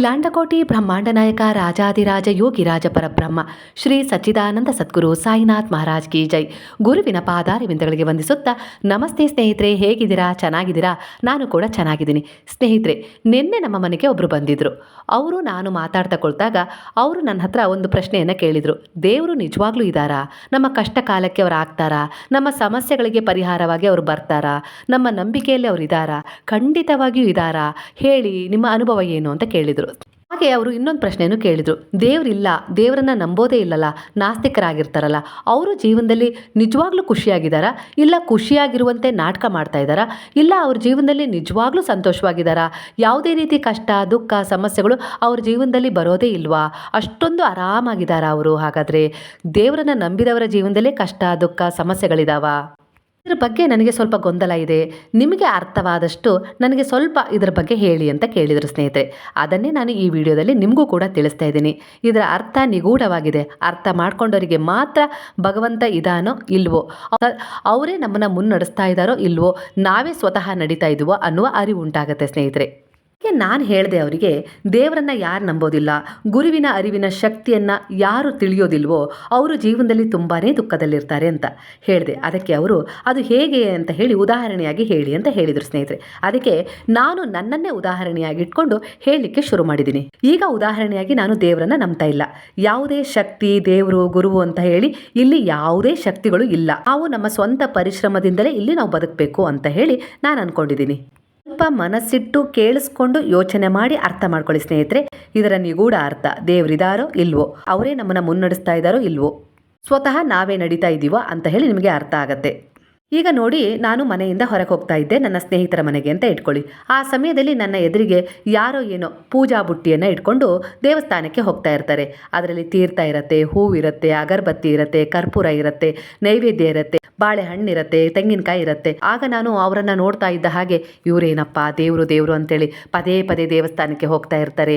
ಅಖಿಲಾಂಡಕೋಟಿ ಬ್ರಹ್ಮಾಂಡ ನಾಯಕ ರಾಜಾದಿರಾಜ ಯೋಗಿರಾಜ ಪರಬ್ರಹ್ಮ ಶ್ರೀ ಸಚ್ಚಿದಾನಂದ ಸದ್ಗುರು ಸಾಯಿನಾಥ್ ಮಹಾರಾಜ್ ಕಿ ಜೈ. ಗುರುವಿನ ಪಾದಾರವಿಂದಗಳಿಗೆ ವಂದಿಸುತ್ತಾ, ನಮಸ್ತೆ ಸ್ನೇಹಿತರೆ, ಹೇಗಿದ್ದೀರಾ? ಚೆನ್ನಾಗಿದ್ದೀರಾ? ನಾನು ಕೂಡ ಚೆನ್ನಾಗಿದ್ದೀನಿ. ಸ್ನೇಹಿತರೆ, ನಿನ್ನೆ ನಮ್ಮ ಮನೆಗೆ ಒಬ್ಬರು ಬಂದಿದ್ದರು ಅವರು ನಾನು ಮಾತಾಡ್ತಾ ಕೊಳ್ತಾಗ ಅವರು ನನ್ನ ಹತ್ರ ಒಂದು ಪ್ರಶ್ನೆಯನ್ನು ಕೇಳಿದರು. ದೇವರು ನಿಜವಾಗ್ಲೂ ಇದ್ದಾರಾ ನಮ್ಮ ಕಷ್ಟ ಕಾಲಕ್ಕೆ ಅವ್ರು ಆಗ್ತಾರಾ? ನಮ್ಮ ಸಮಸ್ಯೆಗಳಿಗೆ ಪರಿಹಾರವಾಗಿ ಅವರು ಬರ್ತಾರಾ? ನಮ್ಮ ನಂಬಿಕೆಯಲ್ಲಿ ಅವರು ಇದ್ದಾರಾ ಖಂಡಿತವಾಗಿಯೂ ಇದ್ದಾರಾ ಹೇಳಿ ನಿಮ್ಮ ಅನುಭವ ಏನು ಅಂತ ಕೇಳಿದರು. ಹಾಗೆ ಅವರು ಇನ್ನೊಂದು ಪ್ರಶ್ನೆಯನ್ನು ಕೇಳಿದರು. ದೇವರಿಲ್ಲ, ದೇವರನ್ನ ನಂಬೋದೇ ಇಲ್ಲಲ್ಲ, ನಾಸ್ತಿಕರಾಗಿರ್ತಾರಲ್ಲ, ಅವರು ಜೀವನದಲ್ಲಿ ನಿಜವಾಗ್ಲೂ ಖುಷಿಯಾಗಿದ್ದಾರಾ? ಇಲ್ಲ ಖುಷಿಯಾಗಿರುವಂತೆ ನಾಟಕ ಮಾಡ್ತಾ ಇದ್ದಾರಾ? ಇಲ್ಲ ಅವ್ರ ಜೀವನದಲ್ಲಿ ನಿಜವಾಗ್ಲೂ ಸಂತೋಷವಾಗಿದ್ದಾರಾ? ಯಾವುದೇ ರೀತಿ ಕಷ್ಟ, ದುಃಖ, ಸಮಸ್ಯೆಗಳು ಅವ್ರ ಜೀವನದಲ್ಲಿ ಬರೋದೇ ಇಲ್ವಾ? ಅಷ್ಟೊಂದು ಆರಾಮಾಗಿದ್ದಾರಾ ಅವರು ಹಾಗಾದರೆ? ದೇವರನ್ನ ನಂಬಿದವರ ಜೀವನದಲ್ಲೇ ಕಷ್ಟ, ದುಃಖ, ಸಮಸ್ಯೆಗಳಿದಾವ? ಇದ್ರ ಬಗ್ಗೆ ನನಗೆ ಸ್ವಲ್ಪ ಗೊಂದಲ ಇದೆ. ನಿಮಗೆ ಅರ್ಥವಾದಷ್ಟು ನನಗೆ ಸ್ವಲ್ಪ ಇದರ ಬಗ್ಗೆ ಹೇಳಿ ಅಂತ ಕೇಳಿದರು ಸ್ನೇಹಿತರೆ. ಅದನ್ನೇ ನಾನು ಈ ವಿಡಿಯೋದಲ್ಲಿ ನಿಮಗೂ ಕೂಡ ತಿಳಿಸ್ತಾ ಇದ್ದೀನಿ. ಇದರ ಅರ್ಥ ನಿಗೂಢವಾಗಿದೆ. ಅರ್ಥ ಮಾಡ್ಕೊಂಡವರಿಗೆ ಮಾತ್ರ ಭಗವಂತ ಇದಾನೋ ಇಲ್ವೋ? ಅವರೇ ನಮ್ಮನ್ನು ಮುನ್ನಡೆಸ್ತಾ ಇದ್ದಾರೋ ಇಲ್ವೋ? ನಾವೇ ಸ್ವತಃ ನಡೀತಾ ಇದ್ವೋ ಅನ್ನುವ ಅರಿವು ಉಂಟಾಗುತ್ತೆ ಸ್ನೇಹಿತರೆ. ನಾನು ಹೇಳಿದೆ ಅವರಿಗೆ, ದೇವರನ್ನು ಯಾರು ನಂಬೋದಿಲ್ಲ, ಗುರುವಿನ ಅರಿವಿನ ಶಕ್ತಿಯನ್ನು ಯಾರು ತಿಳಿಯೋದಿಲ್ವೋ ಅವರು ಜೀವನದಲ್ಲಿ ತುಂಬಾ ದುಃಖದಲ್ಲಿರ್ತಾರೆ ಅಂತ ಹೇಳಿದೆ. ಅದಕ್ಕೆ ಅವರು, ಅದು ಹೇಗೆ ಅಂತ ಹೇಳಿ ಉದಾಹರಣೆಯಾಗಿ ಹೇಳಿ ಅಂತ ಹೇಳಿದರು ಸ್ನೇಹಿತರೆ. ಅದಕ್ಕೆ ನಾನು ನನ್ನನ್ನೇ ಉದಾಹರಣೆಯಾಗಿ ಇಟ್ಕೊಂಡು ಹೇಳಲಿಕ್ಕೆ ಶುರು ಮಾಡಿದ್ದೀನಿ. ಈಗ ಉದಾಹರಣೆಯಾಗಿ ನಾನು ದೇವರನ್ನು ನಂಬ್ತಾ ಇಲ್ಲ. ಯಾವುದೇ ಶಕ್ತಿ, ದೇವರು, ಗುರುವು ಅಂತ ಹೇಳಿ ಇಲ್ಲಿ ಯಾವುದೇ ಶಕ್ತಿಗಳು ಇಲ್ಲ. ನಾವು ನಮ್ಮ ಸ್ವಂತ ಪರಿಶ್ರಮದಿಂದಲೇ ಇಲ್ಲಿ ನಾವು ಬದುಕಬೇಕು ಅಂತ ಹೇಳಿ ನಾನು ಅನ್ಕೊಂಡಿದ್ದೀನಿ. ಸ್ವಲ್ಪ ಮನಸ್ಸಿಟ್ಟು ಕೇಳಿಸ್ಕೊಂಡು ಯೋಚನೆ ಮಾಡಿ ಅರ್ಥ ಮಾಡ್ಕೊಳ್ಳಿ, ಸ್ನೇಹಿತರೆ. ಇದರ ನಿಗೂಢ ಅರ್ಥ, ದೇವರಿದಾರೋ ಇಲ್ವೋ? ಅವರೇ ನಮ್ಮನ್ನ ಮುನ್ನಡೆಸ್ತಾ ಇದ್ದಾರೋ ಇಲ್ವೋ? ಸ್ವತಃ ನಾವೇ ನಡೀತಾ ಇದ್ದೀವೋ ಅಂತ ಹೇಳಿ ನಿಮಗೆ ಅರ್ಥ ಆಗತ್ತೆ. ಈಗ ನೋಡಿ, ನಾನು ಮನೆಯಿಂದ ಹೊರಗೆ ಹೋಗ್ತಾ ಇದ್ದೆ. ನನ್ನ ಸ್ನೇಹಿತರ ಮನೆಗೆ ಅಂತ ಇಟ್ಕೊಳ್ಳಿ. ಆ ಸಮಯದಲ್ಲಿ ನನ್ನ ಎದುರಿಗೆ ಯಾರೋ ಏನೋ ಪೂಜಾ ಬುಟ್ಟಿಯನ್ನು ಇಟ್ಕೊಂಡು ದೇವಸ್ಥಾನಕ್ಕೆ ಹೋಗ್ತಾ ಇರ್ತಾರೆ. ಅದರಲ್ಲಿ ತೀರ್ಥ ಇರುತ್ತೆ ಹೂವಿರುತ್ತೆ ಅಗರಬತ್ತಿ ಇರುತ್ತೆ, ಕರ್ಪೂರ ಇರುತ್ತೆ, ನೈವೇದ್ಯ ಇರುತ್ತೆ ಬಾಳೆಹಣ್ಣಿರುತ್ತೆ ತೆಂಗಿನಕಾಯಿ ಇರುತ್ತೆ. ಆಗ ನಾನು ಅವರನ್ನು ನೋಡ್ತಾ ಇದ್ದ ಹಾಗೆ, ಇವರೇನಪ್ಪ ದೇವರು ದೇವರು ಅಂತೇಳಿ ಪದೇ ಪದೇ ದೇವಸ್ಥಾನಕ್ಕೆ ಹೋಗ್ತಾ ಇರ್ತಾರೆ.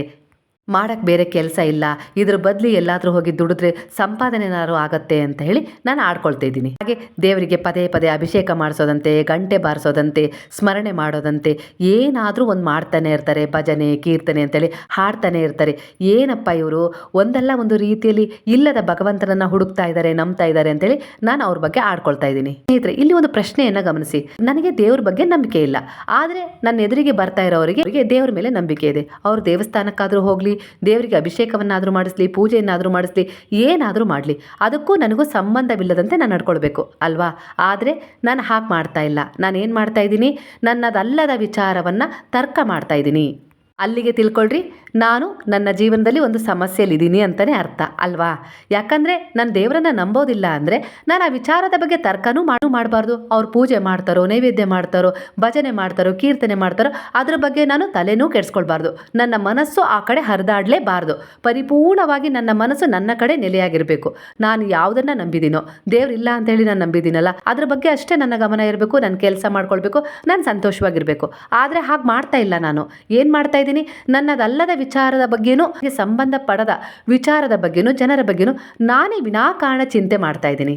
ಮಾಡಕ್ಕೆ ಬೇರೆ ಕೆಲಸ ಇಲ್ಲ. ಇದ್ರ ಬದಲಿ ಎಲ್ಲಾದರೂ ಹೋಗಿ ದುಡಿದ್ರೆ ಸಂಪಾದನೆ ಏನಾದ್ರು ಆಗತ್ತೆ ಅಂತ ಹೇಳಿ ನಾನು ಆಡ್ಕೊಳ್ತಾ ಇದ್ದೀನಿ. ಹಾಗೆ ದೇವರಿಗೆ ಪದೇ ಪದೇ ಅಭಿಷೇಕ ಮಾಡಿಸೋದಂತೆ, ಗಂಟೆ ಬಾರಿಸೋದಂತೆ, ಸ್ಮರಣೆ ಮಾಡೋದಂತೆ, ಏನಾದರೂ ಒಂದು ಮಾಡ್ತಾನೆ ಇರ್ತಾರೆ, ಭಜನೆ, ಕೀರ್ತನೆ ಅಂತೇಳಿ ಹಾಡ್ತಾನೆ ಇರ್ತಾರೆ. ಏನಪ್ಪ ಇವರು? ಒಂದಲ್ಲ ಒಂದು ರೀತಿಯಲ್ಲಿ ಇಲ್ಲದ ಭಗವಂತನನ್ನ ಹುಡುಕ್ತಾ ಇದ್ದಾರೆ ನಂಬ್ತಾ ಇದ್ದಾರೆ ಅಂತೇಳಿ ನಾನು ಅವ್ರ ಬಗ್ಗೆ ಆಡ್ಕೊಳ್ತಾ ಇದ್ದೀನಿ. ಸ್ನೇಹಿತರೆ, ಇಲ್ಲಿ ಒಂದು ಪ್ರಶ್ನೆಯನ್ನು ಗಮನಿಸಿ. ನನಗೆ ದೇವ್ರ ಬಗ್ಗೆ ನಂಬಿಕೆ ಇಲ್ಲ. ಆದರೆ ನನ್ನ ಎದುರಿಗೆ ಬರ್ತಾ ಇರೋರಿಗೆ ದೇವ್ರ ಮೇಲೆ ನಂಬಿಕೆ ಇದೆ. ಅವರು ದೇವಸ್ಥಾನಕ್ಕಾದರೂ ಹೋಗಲಿ ದೇವರಿಗೆ ಅಭಿಷೇಕವನ್ನಾದರೂ ಮಾಡಿಸ್ಲಿ, ಪೂಜೆಯನ್ನಾದರೂ ಮಾಡಿಸ್ಲಿ, ಏನಾದರೂ ಮಾಡಲಿ. ಅದಕ್ಕೂ ನನಗೂ ಸಂಬಂಧವಿಲ್ಲದಂತೆ ನಾನು ನಡ್ಕೊಳ್ಬೇಕು, ಅಲ್ವಾ? ಆದರೆ ನಾನು ಹಾಗೆ ಮಾಡ್ತಾ ಇಲ್ಲ. ನಾನು ಏನು ಮಾಡ್ತಾ ಇದ್ದೀನಿ? ನನ್ನದಲ್ಲದ ವಿಚಾರವನ್ನು ತರ್ಕ ಮಾಡ್ತಾ ಇದ್ದೀನಿ. ಅಲ್ಲಿಗೆ ತಿಳ್ಕೊಳ್ರಿ, ನಾನು ನನ್ನ ಜೀವನದಲ್ಲಿ ಒಂದು ಸಮಸ್ಯೆಯಲ್ಲಿದ್ದೀನಿ ಅಂತಲೇ ಅರ್ಥ, ಅಲ್ವಾ? ಯಾಕಂದರೆ ನಾನು ದೇವರನ್ನ ನಂಬೋದಿಲ್ಲ ಅಂದರೆ ನಾನು ಆ ವಿಚಾರದ ಬಗ್ಗೆ ತರ್ಕನೂ ಮಾಡು ಮಾಡಬಾರ್ದು. ಅವ್ರು ಪೂಜೆ ಮಾಡ್ತಾರೋ, ನೈವೇದ್ಯ ಮಾಡ್ತಾರೋ, ಭಜನೆ ಮಾಡ್ತಾರೋ, ಕೀರ್ತನೆ ಮಾಡ್ತಾರೋ, ಅದ್ರ ಬಗ್ಗೆ ನಾನು ತಲೆನೂ ಕೆಡಿಸ್ಕೊಳ್ಬಾರ್ದು. ನನ್ನ ಮನಸ್ಸು ಆ ಕಡೆ ಹರಿದಾಡಲೇಬಾರ್ದು. ಪರಿಪೂರ್ಣವಾಗಿ ನನ್ನ ಮನಸ್ಸು ನನ್ನ ಕಡೆ ನೆಲೆಯಾಗಿರಬೇಕು. ನಾನು ಯಾವುದನ್ನು ನಂಬಿದ್ದೀನೋ ದೇವರಿಲ್ಲ ಅಂತೇಳಿ ನಾನು ನಂಬಿದ್ದೀನಲ್ಲ ಅದ್ರ ಬಗ್ಗೆ ಅಷ್ಟೇ ನನ್ನ ಗಮನ ಇರಬೇಕು ನನ್ನ ಕೆಲಸ ಮಾಡ್ಕೊಳ್ಬೇಕು, ನಾನು ಸಂತೋಷವಾಗಿರಬೇಕು. ಆದರೆ ಹಾಗೆ ಮಾಡ್ತಾ ಇಲ್ಲ ನಾನು. ಏನು ಮಾಡ್ತಾ ಇದ್ದೀನಿ. ನನ್ನದಲ್ಲದ ವಿಚಾರದ ಬಗ್ಗೆನೂ ಸಂಬಂಧ ಪಡದ ವಿಚಾರದ ಬಗ್ಗೆನೂ, ಜನರ ಬಗ್ಗೆನೂ ನಾನೇ ವಿನಾಕಾರಣ ಚಿಂತೆ ಮಾಡ್ತಾ ಇದ್ದೀನಿ.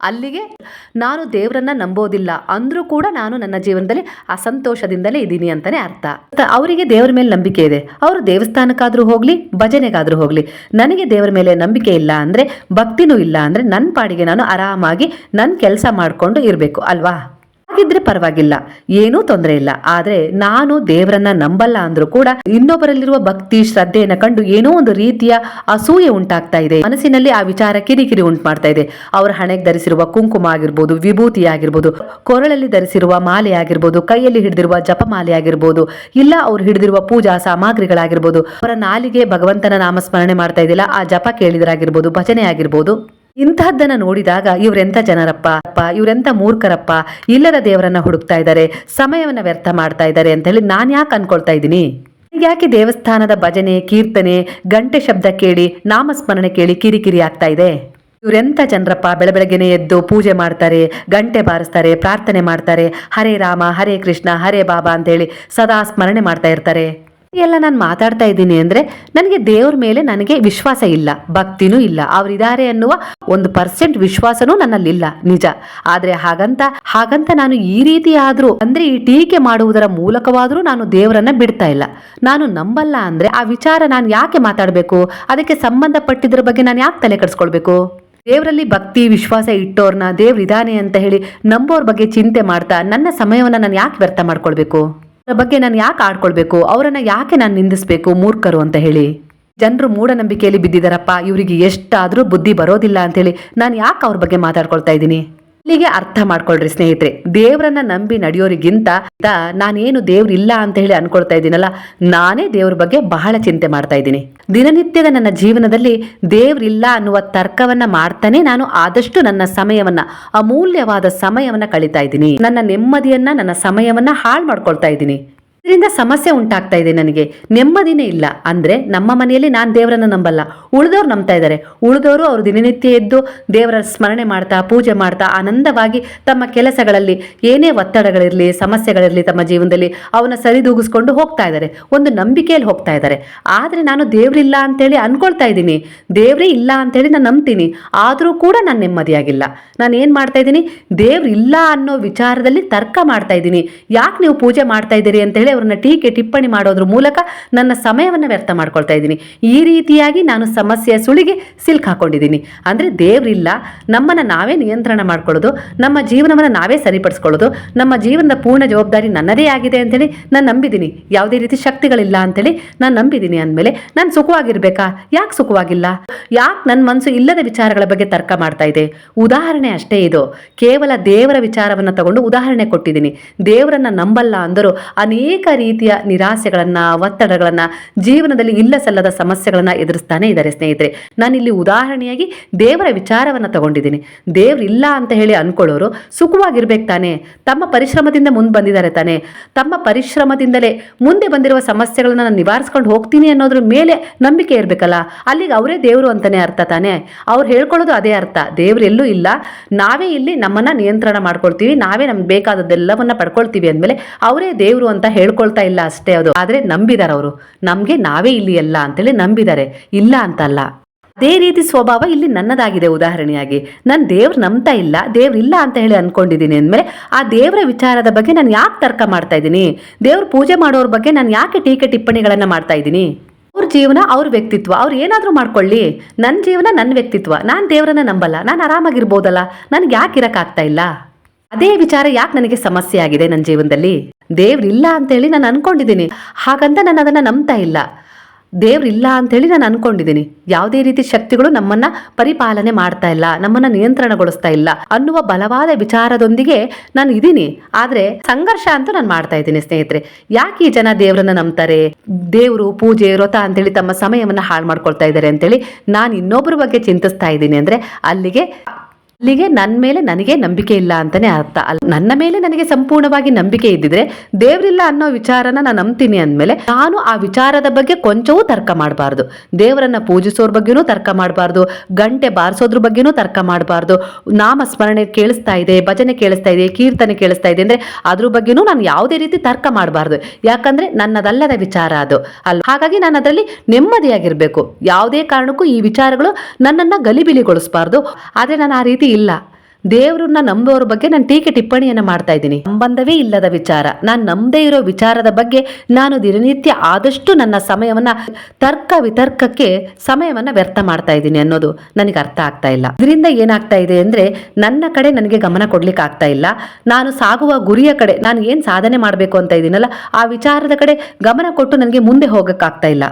ಅಲ್ಲಿಗೆ ನಾನು ದೇವರನ್ನ ನಂಬೋದಿಲ್ಲ. ಅಂದರೂ ಕೂಡ ನಾನು ನನ್ನ ಜೀವನದಲ್ಲಿ ಅಸಂತೋಷದಿಂದಲೇ ಇದ್ದೀನಿ ಅಂತಲೇ ಅರ್ಥ. ಅವರಿಗೆ ದೇವರ ಮೇಲೆ ನಂಬಿಕೆ ಇದೆ. ಅವರು ದೇವಸ್ಥಾನಕ್ಕಾದರೂ ಹೋಗಲಿ, ಭಜನೆಗಾದರೂ ಹೋಗಲಿ. ನನಗೆ ದೇವರ ಮೇಲೆ ನಂಬಿಕೆ ಇಲ್ಲ ಅಂದರೆ, ಭಕ್ತಿನೂ ಇಲ್ಲ ಅಂದರೆ ನನ್ನ ಪಾಡಿಗೆ ನಾನು ಆರಾಮಾಗಿ ನನ್ನ ಕೆಲಸ ಮಾಡಿಕೊಂಡು ಇರಬೇಕು, ಅಲ್ವಾ? ಹಾಗಿದ್ರೆ ಪರವಾಗಿಲ್ಲ. ಏನೂ ತೊಂದರೆ ಇಲ್ಲ. ಆದ್ರೆ ನಾನು ದೇವರನ್ನ ನಂಬಲ್ಲ ಅಂದ್ರೂ ಕೂಡ ಇನ್ನೊಬ್ಬರಲ್ಲಿರುವ ಭಕ್ತಿ, ಶ್ರದ್ಧೆಯನ್ನ ಕಂಡು ಏನೋ ಒಂದು ರೀತಿಯ ಅಸೂಯೆ ಉಂಟಾಗ್ತಾ ಇದೆ. ಮನಸ್ಸಿನಲ್ಲಿ ಆ ವಿಚಾರ ಕಿರಿಕಿರಿ ಉಂಟು ಮಾಡ್ತಾ ಇದೆ. ಅವರ ಹಣೆಗೆ ಧರಿಸಿರುವ ಕುಂಕುಮ ಆಗಿರ್ಬೋದು, ವಿಭೂತಿ ಆಗಿರ್ಬೋದು, ಕೊರಳಲ್ಲಿ ಧರಿಸಿರುವ ಮಾಲೆ ಆಗಿರ್ಬೋದು, ಕೈಯಲ್ಲಿ ಹಿಡಿದಿರುವ ಜಪಮಾಲೆ ಆಗಿರ್ಬೋದು, ಇಲ್ಲ ಅವ್ರು ಹಿಡಿದಿರುವ ಪೂಜಾ ಸಾಮಗ್ರಿಗಳಾಗಿರ್ಬೋದು, ಅವರ ನಾಲಿಗೆ ಭಗವಂತನ ನಾಮಸ್ಮರಣೆ ಮಾಡ್ತಾ ಇದ್ದಿಲ್ಲ ಆ ಜಪ ಕೇಳಿದ್ರಾಗಿರ್ಬೋದು, ಭಜನೆ ಆಗಿರ್ಬೋದು. ಇಂತಹದ್ದನ್ನ ನೋಡಿದಾಗ ಇವರೆಂಥ ಜನರಪ್ಪ? ಅಪ್ಪ ಇವರೆಂಥ ಮೂರ್ಖರಪ್ಪ? ಇಲ್ಲದ ದೇವರನ್ನ ಹುಡುಕ್ತಾ ಇದ್ದಾರೆ, ಸಮಯವನ್ನ ವ್ಯರ್ಥ ಮಾಡ್ತಾ ಇದ್ದಾರೆ ಅಂತ ಹೇಳಿ ನಾನು ಯಾಕೆ ಅನ್ಕೊಳ್ತಾ ಇದ್ದೀನಿ? ಯಾಕೆ ದೇವಸ್ಥಾನದ ಭಜನೆ, ಕೀರ್ತನೆ, ಗಂಟೆ ಶಬ್ದ ಕೇಳಿ, ನಾಮಸ್ಮರಣೆ ಕೇಳಿ ಕಿರಿಕಿರಿ ಆಗ್ತಾ ಇದೆ? ಇವರೆಂಥ ಜನರಪ್ಪ? ಬೆಳಬೆಳಗ್ಗೆನೆ ಎದ್ದು ಪೂಜೆ ಮಾಡ್ತಾರೆ, ಗಂಟೆ ಬಾರಿಸ್ತಾರೆ, ಪ್ರಾರ್ಥನೆ ಮಾಡ್ತಾರೆ, ಹರೇ ರಾಮ, ಹರೇ ಕೃಷ್ಣ, ಹರೇ ಬಾಬಾ ಅಂತೇಳಿ ಸದಾ ಸ್ಮರಣೆ ಮಾಡ್ತಾ ಇರ್ತಾರೆ. ಎಲ್ಲ ನಾನು ಮಾತಾಡ್ತಾ ಇದ್ದೀನಿ ಅಂದ್ರೆ ನನಗೆ ದೇವ್ರ ಮೇಲೆ ನನಗೆ ವಿಶ್ವಾಸ ಇಲ್ಲ, ಭಕ್ತಿನೂ ಇಲ್ಲ. ಅವರಿದ್ದಾರೆ ಅನ್ನುವ ಒಂದು ಪರ್ಸೆಂಟ್ ವಿಶ್ವಾಸನೂ ನನ್ನಲ್ಲಿಲ್ಲ, ನಿಜ. ಆದ್ರೆ ಹಾಗಂತ ಹಾಗಂತ ನಾನು ಈ ರೀತಿ ಆದ್ರೂ, ಅಂದ್ರೆ ಈ ಟೀಕೆ ಮಾಡುವುದರ ಮೂಲಕವಾದ್ರೂ ನಾನು ದೇವರನ್ನ ಬಿಡ್ತಾ ಇಲ್ಲ. ನಾನು ನಂಬಲ್ಲ ಅಂದ್ರೆ ಆ ವಿಚಾರ ನಾನು ಯಾಕೆ ಮಾತಾಡಬೇಕು? ಅದಕ್ಕೆ ಸಂಬಂಧಪಟ್ಟಿದ್ರ ಬಗ್ಗೆ ನಾನು ಯಾಕೆ ತಲೆ ಕೆಡಿಸ್ಕೊಳ್ಬೇಕು? ದೇವರಲ್ಲಿ ಭಕ್ತಿ, ವಿಶ್ವಾಸ ಇಟ್ಟೋರ್ನ ದೇವ್ರಿದಾನೆ ಅಂತ ಹೇಳಿ ನಂಬೋರ್ ಬಗ್ಗೆ ಚಿಂತೆ ಮಾಡ್ತಾ ನನ್ನ ಸಮಯವನ್ನ ನಾನು ಯಾಕೆ ವ್ಯರ್ಥ ಮಾಡ್ಕೊಳ್ಬೇಕು? ಬಗ್ಗೆ ನಾನು ಯಾಕೆ ಆಡ್ಕೊಳ್ಬೇಕು? ಅವರನ್ನ ಯಾಕೆ ನಾನು ನಿಂದಿಸ್ಬೇಕು ಮೂರ್ಖರು ಅಂತ ಹೇಳಿ? ಜನರು ಮೂಢನಂಬಿಕೆಯಲ್ಲಿ ಬಿದ್ದಿದ್ದಾರಪ್ಪ, ಇವರಿಗೆ ಎಷ್ಟಾದರೂ ಬುದ್ಧಿ ಬರೋದಿಲ್ಲ ಅಂತೇಳಿ ನಾನು ಯಾಕೆ ಅವ್ರ ಬಗ್ಗೆ ಮಾತಾಡ್ಕೊಳ್ತಾ ಇದ್ದೀನಿ? ಇಲ್ಲಿಗೆ ಅರ್ಥ ಮಾಡ್ಕೊಳ್ರಿ ಸ್ನೇಹಿತರೆ. ದೇವರನ್ನ ನಂಬಿ ನಡೆಯೋರಿಗಿಂತ ನಾನೇನು ದೇವ್ರಿಲ್ಲ ಅಂತ ಹೇಳಿ ಅನ್ಕೊಳ್ತಾ ಇದ್ದೀನಲ್ಲ, ನಾನೇ ದೇವ್ರ ಬಗ್ಗೆ ಬಹಳ ಚಿಂತೆ ಮಾಡ್ತಾ ಇದ್ದೀನಿ. ದಿನನಿತ್ಯದ ನನ್ನ ಜೀವನದಲ್ಲಿ ದೇವ್ರಿಲ್ಲ ಅನ್ನುವ ತರ್ಕವನ್ನ ಮಾಡ್ತಾನೆ ನಾನು ಆದಷ್ಟು ನನ್ನ ಸಮಯವನ್ನ, ಅಮೂಲ್ಯವಾದ ಸಮಯವನ್ನ ಕಳೀತಾ ಇದ್ದೀನಿ. ನನ್ನ ನೆಮ್ಮದಿಯನ್ನ, ನನ್ನ ಸಮಯವನ್ನ ಹಾಳು ಮಾಡ್ಕೊಳ್ತಾ ಇದ್ದೀನಿ. ಇದರಿಂದ ಸಮಸ್ಯೆ ಉಂಟಾಗ್ತಾ ಇದೆ ನನಗೆ. ನೆಮ್ಮದಿನೇ ಇಲ್ಲ. ಅಂದ್ರೆ ನಮ್ಮ ಮನೆಯಲ್ಲಿ ನಾನು ದೇವರನ್ನ ನಂಬಲ್ಲ. ಉಳಿದವ್ರು ನಂಬ್ತಾ ಇದ್ದಾರೆ. ಉಳಿದವರು ಅವರು ದಿನನಿತ್ಯ ಎದ್ದು ದೇವರ ಸ್ಮರಣೆ ಮಾಡ್ತಾ, ಪೂಜೆ ಮಾಡ್ತಾ, ಆನಂದವಾಗಿ ತಮ್ಮ ಕೆಲಸಗಳಲ್ಲಿ ಏನೇ ಒತ್ತಡಗಳಿರಲಿ, ಸಮಸ್ಯೆಗಳಿರಲಿ ತಮ್ಮ ಜೀವನದಲ್ಲಿ ಅವನ್ನ ಸರಿದೂಗಿಸ್ಕೊಂಡು ಹೋಗ್ತಾ ಇದ್ದಾರೆ. ಒಂದು ನಂಬಿಕೆಯಲ್ಲಿ ಹೋಗ್ತಾ ಇದ್ದಾರೆ. ಆದ್ರೆ ನಾನು ದೇವರಿಲ್ಲ ಅಂತೇಳಿ ಅನ್ಕೊಳ್ತಾ ಇದ್ದೀನಿ. ದೇವರೇ ಇಲ್ಲ ಅಂತೇಳಿ ನಾನು ನಂಬ್ತೀನಿ. ಆದರೂ ಕೂಡ ನಾನು ನೆಮ್ಮದಿಯಾಗಿಲ್ಲ. ನಾನು ಏನು ಮಾಡ್ತಾ ಇದ್ದೀನಿ? ದೇವ್ರಿಲ್ಲ ಅನ್ನೋ ವಿಚಾರದಲ್ಲಿ ತರ್ಕ ಮಾಡ್ತಾ ಇದ್ದೀನಿ. ಯಾಕೆ ನೀವು ಪೂಜೆ ಮಾಡ್ತಾ ಇದ್ದೀರಿ ಅಂತ ಹೇಳಿ ಅವ್ರನ್ನ ಟೀಕೆ ಟಿಪ್ಪಣಿ ಮಾಡೋದ್ರ ಮೂಲಕ ನನ್ನ ಸಮಯವನ್ನು ವ್ಯರ್ಥ ಮಾಡ್ಕೊಳ್ತಾ ಇದ್ದೀನಿ. ಈ ರೀತಿಯಾಗಿ ನಾನು ಸಮಸ್ಯೆಯ ಸುಳಿಗೆ ಸಿಲ್ಕ್ ಹಾಕೊಂಡಿದ್ದೀನಿ. ಅಂದರೆ ದೇವ್ರಿಲ್ಲ, ನಮ್ಮನ್ನು ನಾವೇ ನಿಯಂತ್ರಣ ಮಾಡ್ಕೊಳ್ಳೋದು, ನಮ್ಮ ಜೀವನವನ್ನು ನಾವೇ ಸರಿಪಡಿಸ್ಕೊಳ್ಳೋದು, ನಮ್ಮ ಜೀವನದ ಪೂರ್ಣ ಜವಾಬ್ದಾರಿ ನನ್ನದೇ ಆಗಿದೆ ಅಂತೇಳಿ ನಾನು ನಂಬಿದ್ದೀನಿ. ಯಾವುದೇ ರೀತಿ ಶಕ್ತಿಗಳಿಲ್ಲ ಅಂತೇಳಿ ನಾನು ನಂಬಿದ್ದೀನಿ ಅಂದಮೇಲೆ ನಾನು ಸುಖವಾಗಿರ್ಬೇಕಾ? ಯಾಕೆ ಸುಖವಾಗಿಲ್ಲ? ಯಾಕೆ ನನ್ನ ಮನಸ್ಸು ಇಲ್ಲದ ವಿಚಾರಗಳ ಬಗ್ಗೆ ತರ್ಕ ಮಾಡ್ತಾ ಇದೆ? ಉದಾಹರಣೆ ಅಷ್ಟೇ ಇದು. ಕೇವಲ ದೇವರ ವಿಚಾರವನ್ನು ತಗೊಂಡು ಉದಾಹರಣೆ ಕೊಟ್ಟಿದ್ದೀನಿ. ದೇವರನ್ನ ನಂಬಲ್ಲ ಅಂದರೂ ಅನೇಕ ರೀತಿಯ ನಿರಾಸೆಗಳನ್ನ, ಒತ್ತಡಗಳನ್ನ, ಜೀವನದಲ್ಲಿ ಇಲ್ಲ ಸಲ್ಲದ ಸಮಸ್ಯೆಗಳನ್ನ ಎದುರಿಸ್ತಾನೆ ಇದ್ದಾರೆ ಸ್ನೇಹಿತರೆ. ನಾನಿಲ್ಲಿ ಉದಾಹರಣೆಯಾಗಿ ದೇವರ ವಿಚಾರವನ್ನ ತಗೊಂಡಿದ್ದೀನಿ. ದೇವ್ರು ಇಲ್ಲ ಅಂತ ಹೇಳಿ ಅನ್ಕೊಳ್ಳೋರು ಸುಖವಾಗಿರ್ಬೇಕು ತಾನೆ. ತಮ್ಮ ಪರಿಶ್ರಮದಿಂದ ಮುಂದೆ ಬಂದಿದ್ದಾರೆ ತಾನೆ. ತಮ್ಮ ಪರಿಶ್ರಮದಿಂದಲೇ ಮುಂದೆ ಬಂದಿರುವ ಸಮಸ್ಯೆಗಳನ್ನ ನಾನು ನಿವಾರಿಸ್ಕೊಂಡು ಹೋಗ್ತೀನಿ ಅನ್ನೋದ್ರ ಮೇಲೆ ನಂಬಿಕೆ ಇರಬೇಕಲ್ಲ. ಅಲ್ಲಿಗೆ ಅವರೇ ದೇವರು ಅಂತಾನೆ ಅರ್ಥ ತಾನೆ. ಅವ್ರು ಹೇಳ್ಕೊಳ್ಳೋದು ಅದೇ ಅರ್ಥ. ದೇವ್ರು ಎಲ್ಲೂ ಇಲ್ಲ. ನಾವೇ ಇಲ್ಲಿ ನಮ್ಮನ್ನ ನಿಯಂತ್ರಣ ಮಾಡ್ಕೊಳ್ತೀವಿ. ನಾವೇ ನಮ್ಗೆ ಬೇಕಾದದ್ದೆಲ್ಲವನ್ನ ಪಡ್ಕೊಳ್ತೀವಿ ಅಂದಮೇಲೆ ಅವರೇ ದೇವರು ಅಂತ ಹೇಳ್ಕೊಳ್ತಾ ಇಲ್ಲ ಅಷ್ಟೇ ಅದು. ಆದ್ರೆ ನಂಬಿದಾರೆ ಅವರು. ನಮ್ಗೆ ನಾವೇ ಇಲ್ಲಿ ಎಲ್ಲ ಅಂತೇಳಿ ನಂಬಿದಾರೆ. ಇಲ್ಲ ಅಂತಲ್ಲ. ಅದೇ ರೀತಿ ಸ್ವಭಾವ ಇಲ್ಲಿ ನನ್ನದಾಗಿದೆ ಉದಾಹರಣೆಯಾಗಿ. ನಾನು ದೇವ್ರು ನಂಬ್ತಾ ಇಲ್ಲ. ದೇವ್ರು ಇಲ್ಲ ಅಂತ ಹೇಳಿ ಅನ್ಕೊಂಡಿದ್ದೀನಿ ಅಂದಮೇಲೆ ಆ ದೇವರ ವಿಚಾರದ ಬಗ್ಗೆ ನಾನು ಯಾಕೆ ತರ್ಕ ಮಾಡ್ತಾ ಇದ್ದೀನಿ? ದೇವ್ರ ಪೂಜೆ ಮಾಡೋರ ಬಗ್ಗೆ ನಾನು ಯಾಕೆ ಟೀಕೆ ಟಿಪ್ಪಣಿಗಳನ್ನ ಮಾಡ್ತಾ ಇದ್ದೀನಿ? ಅವ್ರ ಜೀವನ ಅವ್ರ ವ್ಯಕ್ತಿತ್ವ. ಅವ್ರು ಏನಾದರೂ ಮಾಡ್ಕೊಳ್ಳಿ. ನನ್ನ ಜೀವನ ನನ್ನ ವ್ಯಕ್ತಿತ್ವ. ನಾನು ದೇವರನ್ನ ನಂಬಲ್ಲ. ನಾನು ಆರಾಮಾಗಿರ್ಬೋದಲ್ಲ. ನನಗೆ ಯಾಕೆ ಇರಕ್ಕಾಗ್ತಾ ಇಲ್ಲ? ಅದೇ ವಿಚಾರ ಯಾಕೆ ನನಗೆ ಸಮಸ್ಯೆ ಆಗಿದೆ ನನ್ನ ಜೀವನದಲ್ಲಿ? ದೇವ್ರಿಲ್ಲ ಅಂತೇಳಿ ನಾನು ಅನ್ಕೊಂಡಿದ್ದೀನಿ. ಹಾಗಂತ ನಾನು ಅದನ್ನ ನಂಬ್ತಾ ಇಲ್ಲ. ದೇವ್ರಿಲ್ಲ ಅಂತೇಳಿ ನಾನು ಅನ್ಕೊಂಡಿದ್ದೀನಿ. ಯಾವುದೇ ರೀತಿ ಶಕ್ತಿಗಳು ನಮ್ಮನ್ನ ಪರಿಪಾಲನೆ ಮಾಡ್ತಾ ಇಲ್ಲ, ನಮ್ಮನ್ನ ನಿಯಂತ್ರಣಗೊಳಿಸ್ತಾ ಇಲ್ಲ ಅನ್ನುವ ಬಲವಾದ ವಿಚಾರದೊಂದಿಗೆ ನಾನು ಇದ್ದೀನಿ. ಆದ್ರೆ ಸಂಘರ್ಷ ಅಂತೂ ನಾನು ಮಾಡ್ತಾ ಇದ್ದೀನಿ ಸ್ನೇಹಿತರೆ. ಯಾಕೆ ಈ ಜನ ದೇವರನ್ನ ನಂಬ್ತಾರೆ? ದೇವರು, ಪೂಜೆ, ವ್ರತ ಅಂತೇಳಿ ತಮ್ಮ ಸಮಯವನ್ನ ಹಾಳು ಮಾಡ್ಕೊಳ್ತಾ ಇದ್ದಾರೆ ಅಂತೇಳಿ ನಾನು ಇನ್ನೊಬ್ಬರ ಬಗ್ಗೆ ಚಿಂತಿಸ್ತಾ ಇದ್ದೀನಿ. ಅಂದ್ರೆ ಅಲ್ಲಿಗೆ ಅಲ್ಲಿಗೆ ನನ್ನ ಮೇಲೆ ನನಗೆ ನಂಬಿಕೆ ಇಲ್ಲ ಅಂತಾನೆ ಅರ್ಥ. ಅಲ್ಲ, ನನ್ನ ಮೇಲೆ ನನಗೆ ಸಂಪೂರ್ಣವಾಗಿ ನಂಬಿಕೆ ಇದ್ದಿದ್ರೆ ದೇವರಿಲ್ಲ ಅನ್ನೋ ವಿಚಾರನ ನಾನು ನಂಬ್ತೀನಿ ಅಂದಮೇಲೆ ನಾನು ಆ ವಿಚಾರದ ಬಗ್ಗೆ ಕೊಂಚವೂ ತರ್ಕ ಮಾಡಬಾರ್ದು. ದೇವರನ್ನ ಪೂಜಿಸೋರ್ ಬಗ್ಗೆನೂ ತರ್ಕ ಮಾಡಬಾರ್ದು. ಗಂಟೆ ಬಾರಿಸೋದ್ರ ಬಗ್ಗೆನೂ ತರ್ಕ ಮಾಡಬಾರ್ದು. ನಾಮ ಸ್ಮರಣೆ ಕೇಳಿಸ್ತಾ ಇದೆ, ಭಜನೆ ಕೇಳಿಸ್ತಾ ಇದೆ, ಕೀರ್ತನೆ ಕೇಳಿಸ್ತಾ ಇದೆ ಅಂದ್ರೆ ಅದ್ರ ಬಗ್ಗೆನೂ ನಾನು ಯಾವುದೇ ರೀತಿ ತರ್ಕ ಮಾಡಬಾರ್ದು. ಯಾಕಂದ್ರೆ ನನ್ನದಲ್ಲದ ವಿಚಾರ ಅದು. ಅಲ್ಲ, ಹಾಗಾಗಿ ನಾನು ಅದರಲ್ಲಿ ನೆಮ್ಮದಿಯಾಗಿರ್ಬೇಕು. ಯಾವುದೇ ಕಾರಣಕ್ಕೂ ಈ ವಿಚಾರಗಳು ನನ್ನನ್ನ ಗಲಿಬಿಲಿಗೊಳಿಸಬಾರ್ದು. ಆದ್ರೆ ನಾನು ಆ ರೀತಿ ಇಲ್ಲ. ದೇವ್ರನ್ನ ನಂಬೋರ ಬಗ್ಗೆ ನಾನು ಟೀಕೆ ಟಿಪ್ಪಣಿಯನ್ನ ಮಾಡ್ತಾ ಇದ್ದೀನಿ. ಸಂಬಂಧವೇ ಇಲ್ಲದ ವಿಚಾರ. ನಾನು ನಂಬದೇ ಇರೋ ವಿಚಾರದ ಬಗ್ಗೆ ನಾನು ದಿನನಿತ್ಯ ಆದಷ್ಟು ನನ್ನ ಸಮಯವನ್ನ ತರ್ಕ ವಿತರ್ಕಕ್ಕೆ ಸಮಯವನ್ನ ವ್ಯರ್ಥ ಮಾಡ್ತಾ ಇದ್ದೀನಿ ಅನ್ನೋದು ನನಗೆ ಅರ್ಥ ಆಗ್ತಾ ಇಲ್ಲ. ಇದರಿಂದ ಏನಾಗ್ತಾ ಇದೆ ಅಂದ್ರೆ ನನ್ನ ಕಡೆ ನನಗೆ ಗಮನ ಕೊಡ್ಲಿಕ್ಕೆ ಆಗ್ತಾ ಇಲ್ಲ. ನಾನು ಸಾಗುವ ಗುರಿಯ ಕಡೆ ನಾನು ಏನ್ ಸಾಧನೆ ಮಾಡಬೇಕು ಅಂತ ಇದ್ದೀನಲ್ಲ ಆ ವಿಚಾರದ ಕಡೆ ಗಮನ ಕೊಟ್ಟು ನನಗೆ ಮುಂದೆ ಹೋಗಕ್ಕಾಗ್ತಾ ಇಲ್ಲ.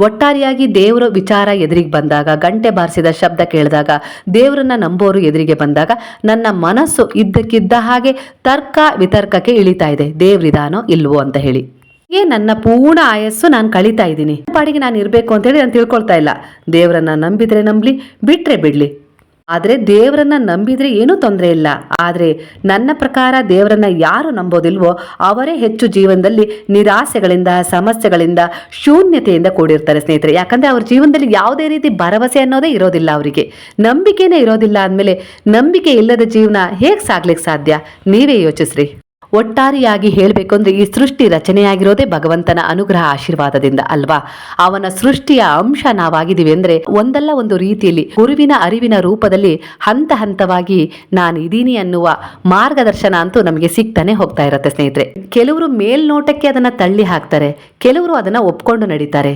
ಒಟ್ಟಾರೆಯಾಗಿ ದೇವರ ವಿಚಾರ ಎದುರಿಗೆ ಬಂದಾಗ, ಗಂಟೆ ಬಾರಿಸಿದ ಶಬ್ದ ಕೇಳಿದಾಗ, ದೇವರನ್ನ ನಂಬೋರು ಎದುರಿಗೆ ಬಂದಾಗ ನನ್ನ ಮನಸ್ಸು ಇದ್ದಕ್ಕಿದ್ದ ಹಾಗೆ ತರ್ಕ ವಿತರ್ಕಕ್ಕೆ ಇಳಿತಾ ಇದೆ. ದೇವ್ರಿದಾನೋ ಇಲ್ವೋ ಅಂತ ಹೇಳಿ. ಏ ನನ್ನ ಪೂರ್ಣ ಆಯಸ್ಸು ನಾನು ಕಳೀತಾ ಇದ್ದೀನಿ. ಪಾಡಿಗೆ ನಾನು ಇರಬೇಕು ಅಂತ ಹೇಳಿ ನಾನು ತಿಳ್ಕೊಳ್ತಾ ಇಲ್ಲ. ದೇವರನ್ನ ನಂಬಿದ್ರೆ ನಂಬಲಿ, ಬಿಟ್ರೆ ಬಿಡ್ಲಿ. ಆದ್ರೆ ದೇವರನ್ನ ನಂಬಿದ್ರೆ ಏನೂ ತೊಂದರೆ ಇಲ್ಲ. ಆದರೆ ನನ್ನ ಪ್ರಕಾರ ದೇವರನ್ನ ಯಾರು ನಂಬೋದಿಲ್ವೋ ಅವರೇ ಹೆಚ್ಚು ಜೀವನದಲ್ಲಿ ನಿರಾಸೆಗಳಿಂದ, ಸಮಸ್ಯೆಗಳಿಂದ, ಶೂನ್ಯತೆಯಿಂದ ಕೂಡಿರ್ತಾರೆ ಸ್ನೇಹಿತರೆ. ಯಾಕಂದ್ರೆ ಅವ್ರ ಜೀವನದಲ್ಲಿ ಯಾವುದೇ ರೀತಿ ಭರವಸೆ ಅನ್ನೋದೇ ಇರೋದಿಲ್ಲ ಅವರಿಗೆ. ನಂಬಿಕೆನೇ ಇರೋದಿಲ್ಲ ಅಂದಮೇಲೆ ನಂಬಿಕೆ ಇಲ್ಲದ ಜೀವನ ಹೇಗೆ ಸಾಗ್ಲಿಕ್ಕೆ ಸಾಧ್ಯ? ನೀವೇ ಯೋಚಿಸ್ರಿ. ಒಟ್ಟಾರೆಯಾಗಿ ಹೇಳಬೇಕು ಅಂದ್ರೆ ಈ ಸೃಷ್ಟಿ ರಚನೆಯಾಗಿರೋದೇ ಭಗವಂತನ ಅನುಗ್ರಹ ಆಶೀರ್ವಾದದಿಂದ ಅಲ್ವಾ? ಅವನ ಸೃಷ್ಟಿಯ ಅಂಶ ನಾವಾಗಿದ್ದೀವಿ ಅಂದರೆ ಒಂದಲ್ಲ ಒಂದು ರೀತಿಯಲ್ಲಿ ಗುರುವಿನ ಅರಿವಿನ ರೂಪದಲ್ಲಿ ಹಂತ ಹಂತವಾಗಿ ನಾನು ಇದೀನಿ ಅನ್ನುವ ಮಾರ್ಗದರ್ಶನ ಅಂತೂ ನಮಗೆ ಸಿಗ್ತಾನೆ ಹೋಗ್ತಾ ಇರುತ್ತೆ ಸ್ನೇಹಿತರೆ. ಕೆಲವರು ಮೇಲ್ನೋಟಕ್ಕೆ ಅದನ್ನು ತಳ್ಳಿ ಹಾಕ್ತಾರೆ, ಕೆಲವರು ಅದನ್ನು ಒಪ್ಕೊಂಡು ನಡೀತಾರೆ.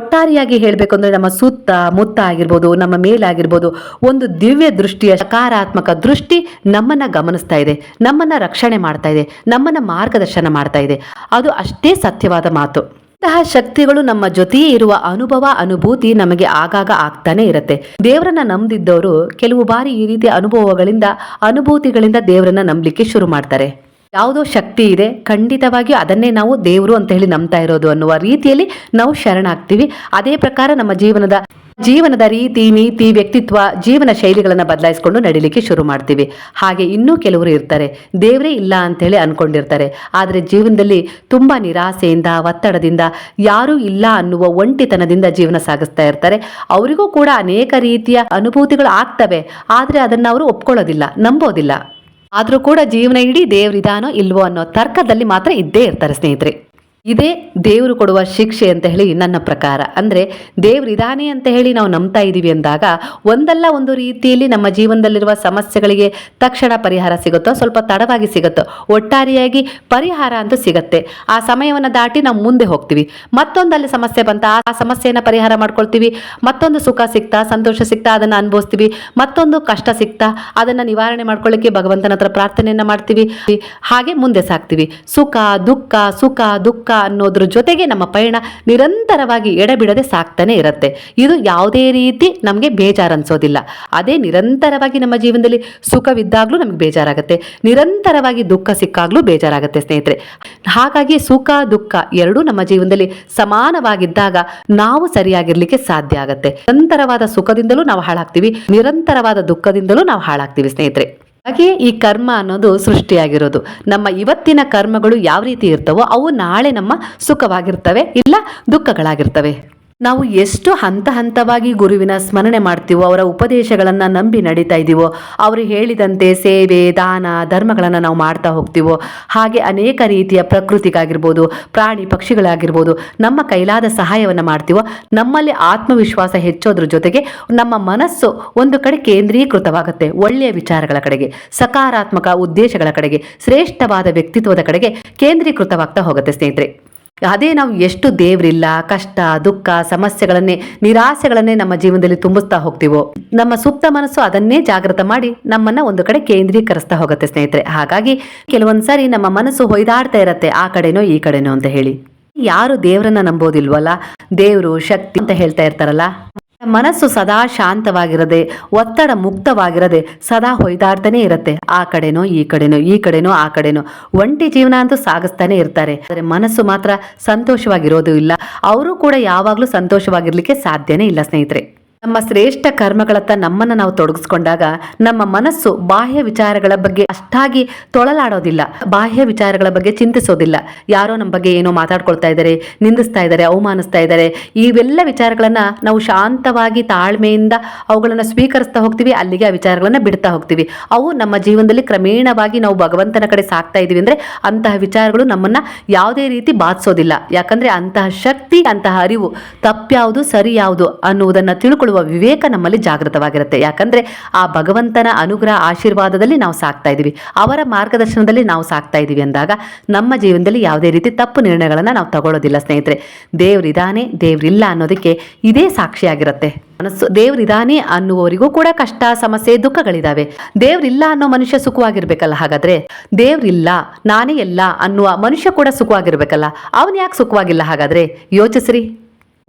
ಒಟ್ಟಾರೆಯಾಗಿ ಹೇಳಬೇಕು ಅಂದರೆ ನಮ್ಮ ಸುತ್ತ, ಮುತ್ತ ಆಗಿರ್ಬೋದು, ನಮ್ಮ ಮೇಲಾಗಿರ್ಬೋದು ಒಂದು ದಿವ್ಯ ದೃಷ್ಟಿಯ ಸಕಾರಾತ್ಮಕ ದೃಷ್ಟಿ ನಮ್ಮನ್ನು ಗಮನಿಸ್ತಾ ಇದೆ, ನಮ್ಮನ್ನು ರಕ್ಷಣೆ ಮಾಡ್ತಾ ಇದೆ, ನಮ್ಮನ್ನು ಮಾರ್ಗದರ್ಶನ ಮಾಡ್ತಾ ಇದೆ. ಅದು ಅಷ್ಟೇ ಸತ್ಯವಾದ ಮಾತು. ಇಂತಹ ಶಕ್ತಿಗಳು ನಮ್ಮ ಜೊತೆಯೇ ಇರುವ ಅನುಭವ, ಅನುಭೂತಿ ನಮಗೆ ಆಗಾಗ ಆಗ್ತಾನೆ ಇರುತ್ತೆ. ದೇವರನ್ನ ನಂಬಿದ್ದವರು ಕೆಲವು ಬಾರಿ ಈ ರೀತಿಯ ಅನುಭವಗಳಿಂದ, ಅನುಭೂತಿಗಳಿಂದ ದೇವರನ್ನ ನಂಬಲಿಕ್ಕೆ ಶುರು ಮಾಡ್ತಾರೆ. ಯಾವುದೋ ಶಕ್ತಿ ಇದೆ, ಖಂಡಿತವಾಗಿಯೂ ಅದನ್ನೇ ನಾವು ದೇವರು ಅಂತ ಹೇಳಿ ನಂಬ್ತಾ ಇರೋದು ಅನ್ನುವ ರೀತಿಯಲ್ಲಿ ನಾವು ಶರಣಾಗ್ತೀವಿ. ಅದೇ ಪ್ರಕಾರ ನಮ್ಮ ಜೀವನದ ಜೀವನದ ರೀತಿ, ನೀತಿ, ವ್ಯಕ್ತಿತ್ವ, ಜೀವನ ಶೈಲಿಗಳನ್ನು ಬದಲಾಯಿಸಿಕೊಂಡು ನಡಿಲಿಕ್ಕೆ ಶುರು ಮಾಡ್ತೀವಿ. ಹಾಗೆ ಇನ್ನೂ ಕೆಲವರು ಇರ್ತಾರೆ, ದೇವರೇ ಇಲ್ಲ ಅಂತೇಳಿ ಅನ್ಕೊಂಡಿರ್ತಾರೆ. ಆದರೆ ಜೀವನದಲ್ಲಿ ತುಂಬ ನಿರಾಸೆಯಿಂದ, ಒತ್ತಡದಿಂದ ಯಾರೂ ಇಲ್ಲ ಅನ್ನುವ ಒಂಟಿತನದಿಂದ ಜೀವನ ಸಾಗಿಸ್ತಾ ಇರ್ತಾರೆ. ಅವರಿಗೂ ಕೂಡ ಅನೇಕ ರೀತಿಯ ಅನುಭೂತಿಗಳು ಆಗ್ತವೆ, ಆದರೆ ಅದನ್ನು ಅವರು ಒಪ್ಕೊಳ್ಳೋದಿಲ್ಲ, ನಂಬೋದಿಲ್ಲ. ಆದರೂ ಕೂಡ ಜೀವನ ಇಡೀ ದೇವರಿದಾನೋ ಇಲ್ವೋ ಅನ್ನೋ ತರ್ಕದಲ್ಲಿ ಮಾತ್ರ ಇದ್ದೇ ಇರ್ತಾರೆ ಸ್ನೇಹಿತರೆ. ಇದೇ ದೇವರು ಕೊಡುವ ಶಿಕ್ಷೆ ಅಂತ ಹೇಳಿ ನನ್ನ ಪ್ರಕಾರ. ಅಂದರೆ ದೇವರಿದಾನೆ ಅಂತ ಹೇಳಿ ನಾವು ನಂಬ್ತಾ ಇದ್ದೀವಿ ಅಂದಾಗ ಒಂದಲ್ಲ ಒಂದು ರೀತಿಯಲ್ಲಿ ನಮ್ಮ ಜೀವನದಲ್ಲಿರುವ ಸಮಸ್ಯೆಗಳಿಗೆ ತಕ್ಷಣ ಪರಿಹಾರ ಸಿಗುತ್ತೋ, ಸ್ವಲ್ಪ ತಡವಾಗಿ ಸಿಗುತ್ತೋ, ಒಟ್ಟಾರೆಯಾಗಿ ಪರಿಹಾರ ಅಂತೂ ಸಿಗತ್ತೆ. ಆ ಸಮಯವನ್ನು ದಾಟಿ ನಾವು ಮುಂದೆ ಹೋಗ್ತೀವಿ. ಮತ್ತೊಂದಲ್ಲಿ ಸಮಸ್ಯೆ ಬಂತ, ಆ ಸಮಸ್ಯೆಯನ್ನು ಪರಿಹಾರ ಮಾಡ್ಕೊಳ್ತೀವಿ. ಮತ್ತೊಂದು ಸುಖ ಸಿಗ್ತಾ, ಸಂತೋಷ ಸಿಗ್ತಾ, ಅದನ್ನು ಅನುಭವಿಸ್ತೀವಿ. ಮತ್ತೊಂದು ಕಷ್ಟ ಸಿಗ್ತಾ, ಅದನ್ನು ನಿವಾರಣೆ ಮಾಡ್ಕೊಳ್ಳಿಕ್ಕೆ ಭಗವಂತನ ಹತ್ರ ಪ್ರಾರ್ಥನೆಯನ್ನು ಮಾಡ್ತೀವಿ. ಹಾಗೆ ಮುಂದೆ ಸಾಕ್ತೀವಿ ಸುಖ, ದುಃಖ ಸುಖ, ದುಃಖ ಅನ್ನೋದ್ರ ಜೊತೆಗೆ ನಮ್ಮ ಪಯಣ ನಿರಂತರವಾಗಿ ಎಡಬಿಡದೆ ಸಾಕ್ತಾನೆ ಇರುತ್ತೆ. ಇದು ಯಾವುದೇ ರೀತಿ ನಮಗೆ ಬೇಜಾರು ಅನ್ಸೋದಿಲ್ಲ ಅದೇ ನಿರಂತರವಾಗಿ ನಮ್ಮ ಜೀವನದಲ್ಲಿ ಸುಖವಿದ್ದಾಗಲೂ ನಮಗೆ ಬೇಜಾರಾಗುತ್ತೆ. ನಿರಂತರವಾಗಿ ದುಃಖ ಸಿಕ್ಕಾಗ್ಲೂ ಬೇಜಾರಾಗುತ್ತೆ ಸ್ನೇಹಿತರೆ. ಹಾಗಾಗಿ ಸುಖ, ದುಃಖ ಎರಡೂ ನಮ್ಮ ಜೀವನದಲ್ಲಿ ಸಮಾನವಾಗಿದ್ದಾಗ ನಾವು ಸರಿಯಾಗಿರ್ಲಿಕ್ಕೆ ಸಾಧ್ಯ ಆಗುತ್ತೆ. ನಿರಂತರವಾದ ಸುಖದಿಂದಲೂ ನಾವು ಹಾಳಾಗ್ತೀವಿ. ನಿರಂತರವಾದ ದುಃಖದಿಂದಲೂ ನಾವು ಹಾಳಾಗ್ತೀವಿ ಸ್ನೇಹಿತರೆ. ಹಾಗೆ ಈ ಕರ್ಮ ಅನ್ನೋದು ಸೃಷ್ಟಿಯಾಗಿರೋದು. ನಮ್ಮ ಇವತ್ತಿನ ಕರ್ಮಗಳು ಯಾವ ರೀತಿ ಇರ್ತವೋ ಅವು ನಾಳೆ ನಮ್ಮ ಸುಖವಾಗಿರ್ತವೆ, ಇಲ್ಲ ದುಃಖಗಳಾಗಿರ್ತವೆ. ನಾವು ಎಷ್ಟು ಹಂತ ಹಂತವಾಗಿ ಗುರುವಿನ ಸ್ಮರಣೆ ಮಾಡ್ತೀವೋ, ಅವರ ಉಪದೇಶಗಳನ್ನು ನಂಬಿ ನಡೀತಾ ಇದ್ದೀವೋ ಅವರು ಹೇಳಿದಂತೆ ಸೇವೆ, ದಾನ, ಧರ್ಮಗಳನ್ನು ನಾವು ಮಾಡ್ತಾ ಹೋಗ್ತೀವೋ, ಹಾಗೆ ಅನೇಕ ರೀತಿಯ ಪ್ರಕೃತಿಗಾಗಿರ್ಬೋದು, ಪ್ರಾಣಿ ಪಕ್ಷಿಗಳಾಗಿರ್ಬೋದು, ನಮ್ಮ ಕೈಲಾದ ಸಹಾಯವನ್ನು ಮಾಡ್ತೀವೋ, ನಮ್ಮಲ್ಲಿ ಆತ್ಮವಿಶ್ವಾಸ ಹೆಚ್ಚೋದ್ರ ಜೊತೆಗೆ ನಮ್ಮ ಮನಸ್ಸು ಒಂದು ಕಡೆ ಕೇಂದ್ರೀಕೃತವಾಗುತ್ತೆ, ಒಳ್ಳೆಯ ವಿಚಾರಗಳ ಕಡೆಗೆ, ಸಕಾರಾತ್ಮಕ ಉದ್ದೇಶಗಳ ಕಡೆಗೆ, ಶ್ರೇಷ್ಠವಾದ ವ್ಯಕ್ತಿತ್ವದ ಕಡೆಗೆ ಕೇಂದ್ರೀಕೃತವಾಗ್ತಾ ಹೋಗುತ್ತೆ ಸ್ನೇಹಿತರೆ. ಅದೇ ನಾವು ಎಷ್ಟು ದೇವರಿಲ್ಲ, ಕಷ್ಟ, ದುಃಖ, ಸಮಸ್ಯೆಗಳನ್ನೇ, ನಿರಾಸೆಗಳನ್ನೇ ನಮ್ಮ ಜೀವನದಲ್ಲಿ ತುಂಬಿಸ್ತಾ ಹೋಗ್ತೀವೋ? ನಮ್ಮ ಸುಪ್ತ ಮನಸ್ಸು ಅದನ್ನೇ ಜಾಗೃತ ಮಾಡಿ ನಮ್ಮನ್ನ ಒಂದು ಕಡೆ ಕೇಂದ್ರೀಕರಿಸ್ತಾ ಹೋಗುತ್ತೆ ಸ್ನೇಹಿತರೆ. ಹಾಗಾಗಿ ಕೆಲವೊಂದ್ಸರಿ ನಮ್ಮ ಮನಸ್ಸು ಹೊಯ್ದಾಡ್ತಾ ಇರತ್ತೆ, ಆ ಕಡೆನೋ, ಈ ಕಡೆನೋ ಅಂತ ಹೇಳಿ. ಯಾರು ದೇವರನ್ನ ನಂಬೋದಿಲ್ವಲ್ಲ? ದೇವರು ಶಕ್ತಿ ಅಂತ ಹೇಳ್ತಾ ಇರ್ತಾರಲ್ಲ? ಮನಸ್ಸು ಸದಾ ಶಾಂತವಾಗಿರದೆ, ಒತ್ತಡ ಮುಕ್ತವಾಗಿರದೆ ಸದಾ ಹೊಯ್ದಾಡ್ತಾನೆ ಇರುತ್ತೆ. ಆ ಕಡೆನೋ, ಈ ಕಡೆನೋ ಈ ಕಡೆನೋ, ಆ ಕಡೆನೋ. ಒಂಟಿ ಜೀವನ ಅಂತೂ ಸಾಗಿಸ್ತಾನೆ ಇರ್ತಾರೆ. ಆದರೆ ಮನಸ್ಸು ಮಾತ್ರ ಸಂತೋಷವಾಗಿರೋದು ಇಲ್ಲ. ಅವರು ಕೂಡ ಯಾವಾಗಲೂ ಸಂತೋಷವಾಗಿರ್ಲಿಕ್ಕೆ ಸಾಧ್ಯನೇ ಇಲ್ಲ, ಸ್ನೇಹಿತರೆ. ನಮ್ಮ ಶ್ರೇಷ್ಠ ಕರ್ಮಗಳತ್ತ ನಮ್ಮನ್ನು ನಾವು ತೊಡಗಿಸ್ಕೊಂಡಾಗ ನಮ್ಮ ಮನಸ್ಸು ಬಾಹ್ಯ ವಿಚಾರಗಳ ಬಗ್ಗೆ ಅಷ್ಟಾಗಿ ತೊಳಲಾಡೋದಿಲ್ಲ. ಬಾಹ್ಯ ವಿಚಾರಗಳ ಬಗ್ಗೆ ಚಿಂತಿಸೋದಿಲ್ಲ. ಯಾರೋ ನಮ್ಮ ಬಗ್ಗೆ ಏನೋ ಮಾತಾಡ್ಕೊಳ್ತಾ ಇದ್ದಾರೆ, ನಿಂದಿಸ್ತಾ ಇದ್ದಾರೆ, ಅವಮಾನಿಸ್ತಾ ಇದ್ದಾರೆ. ಇವೆಲ್ಲ ವಿಚಾರಗಳನ್ನ ನಾವು ಶಾಂತವಾಗಿ ತಾಳ್ಮೆಯಿಂದ ಅವುಗಳನ್ನು ಸ್ವೀಕರಿಸ್ತಾ ಹೋಗ್ತೀವಿ, ಅಲ್ಲಿಗೆ ಆ ವಿಚಾರಗಳನ್ನ ಬಿಡ್ತಾ ಹೋಗ್ತೀವಿ. ಅವು ನಮ್ಮ ಜೀವನದಲ್ಲಿ ಕ್ರಮೇಣವಾಗಿ ನಾವು ಭಗವಂತನ ಕಡೆ ಸಾಕ್ತಾ ಇದೀವಿ ಅಂದ್ರೆ ಅಂತಹ ವಿಚಾರಗಳು ನಮ್ಮನ್ನ ಯಾವುದೇ ರೀತಿ ಬಾಧಿಸೋದಿಲ್ಲ ಯಾಕಂದ್ರೆ ಅಂತಹ ಶಕ್ತಿ, ಅಂತಹ ಅರಿವು ತಪ್ಪ್ಯಾವುದು ಸರಿ ಯಾವುದು ಅನ್ನುವುದನ್ನ ತಿಳ್ಕೊಳ್ಳುವ ವಿವೇಕ ನಮ್ಮಲ್ಲಿ ಜಾಗೃತವಾಗಿರುತ್ತೆ. ಯಾಕಂದ್ರೆ ಆ ಭಗವಂತನ ಅನುಗ್ರಹ ಆಶೀರ್ವಾದದಲ್ಲಿ ನಾವು ಸಾಕ್ತಾ ಇದೀವಿ. ಅವರ ಮಾರ್ಗದರ್ಶನದಲ್ಲಿ ನಾವು ಸಾಕ್ತಾ ಇದೀವಿ ಅಂದಾಗ ನಮ್ಮ ಜೀವನದಲ್ಲಿ ಯಾವುದೇ ರೀತಿ ತಪ್ಪು ನಿರ್ಣಯಗಳನ್ನ ನಾವು ತಗೊಳ್ಳೋದಿಲ್ಲ, ಸ್ನೇಹಿತರೆ. ದೇವ್ರಿದಾನೆ ದೇವ್ರಿಲ್ಲ ಅನ್ನೋದಕ್ಕೆ ಇದೇ ಸಾಕ್ಷಿಯಾಗಿರುತ್ತೆ. ಮನಸ್ಸು ದೇವ್ರಿದಾನೆ ಅನ್ನುವವರಿಗೂ ಕೂಡ ಕಷ್ಟ, ಸಮಸ್ಯೆ, ದುಃಖಗಳಿದಾವೆ. ದೇವ್ರಿಲ್ಲ ಅನ್ನೋ ಮನುಷ್ಯ ಸುಖವಾಗಿರ್ಬೇಕಲ್ಲ ಹಾಗಾದ್ರೆ? ದೇವ್ರಿಲ್ಲ ನಾನೇ ಎಲ್ಲ ಅನ್ನುವ ಮನುಷ್ಯ ಕೂಡ ಸುಖವಾಗಿರ್ಬೇಕಲ್ಲ. ಅವನು ಯಾಕೆ ಸುಖವಾಗಿಲ್ಲ ಹಾಗಾದ್ರೆ? ಯೋಚಿಸ್ರಿ.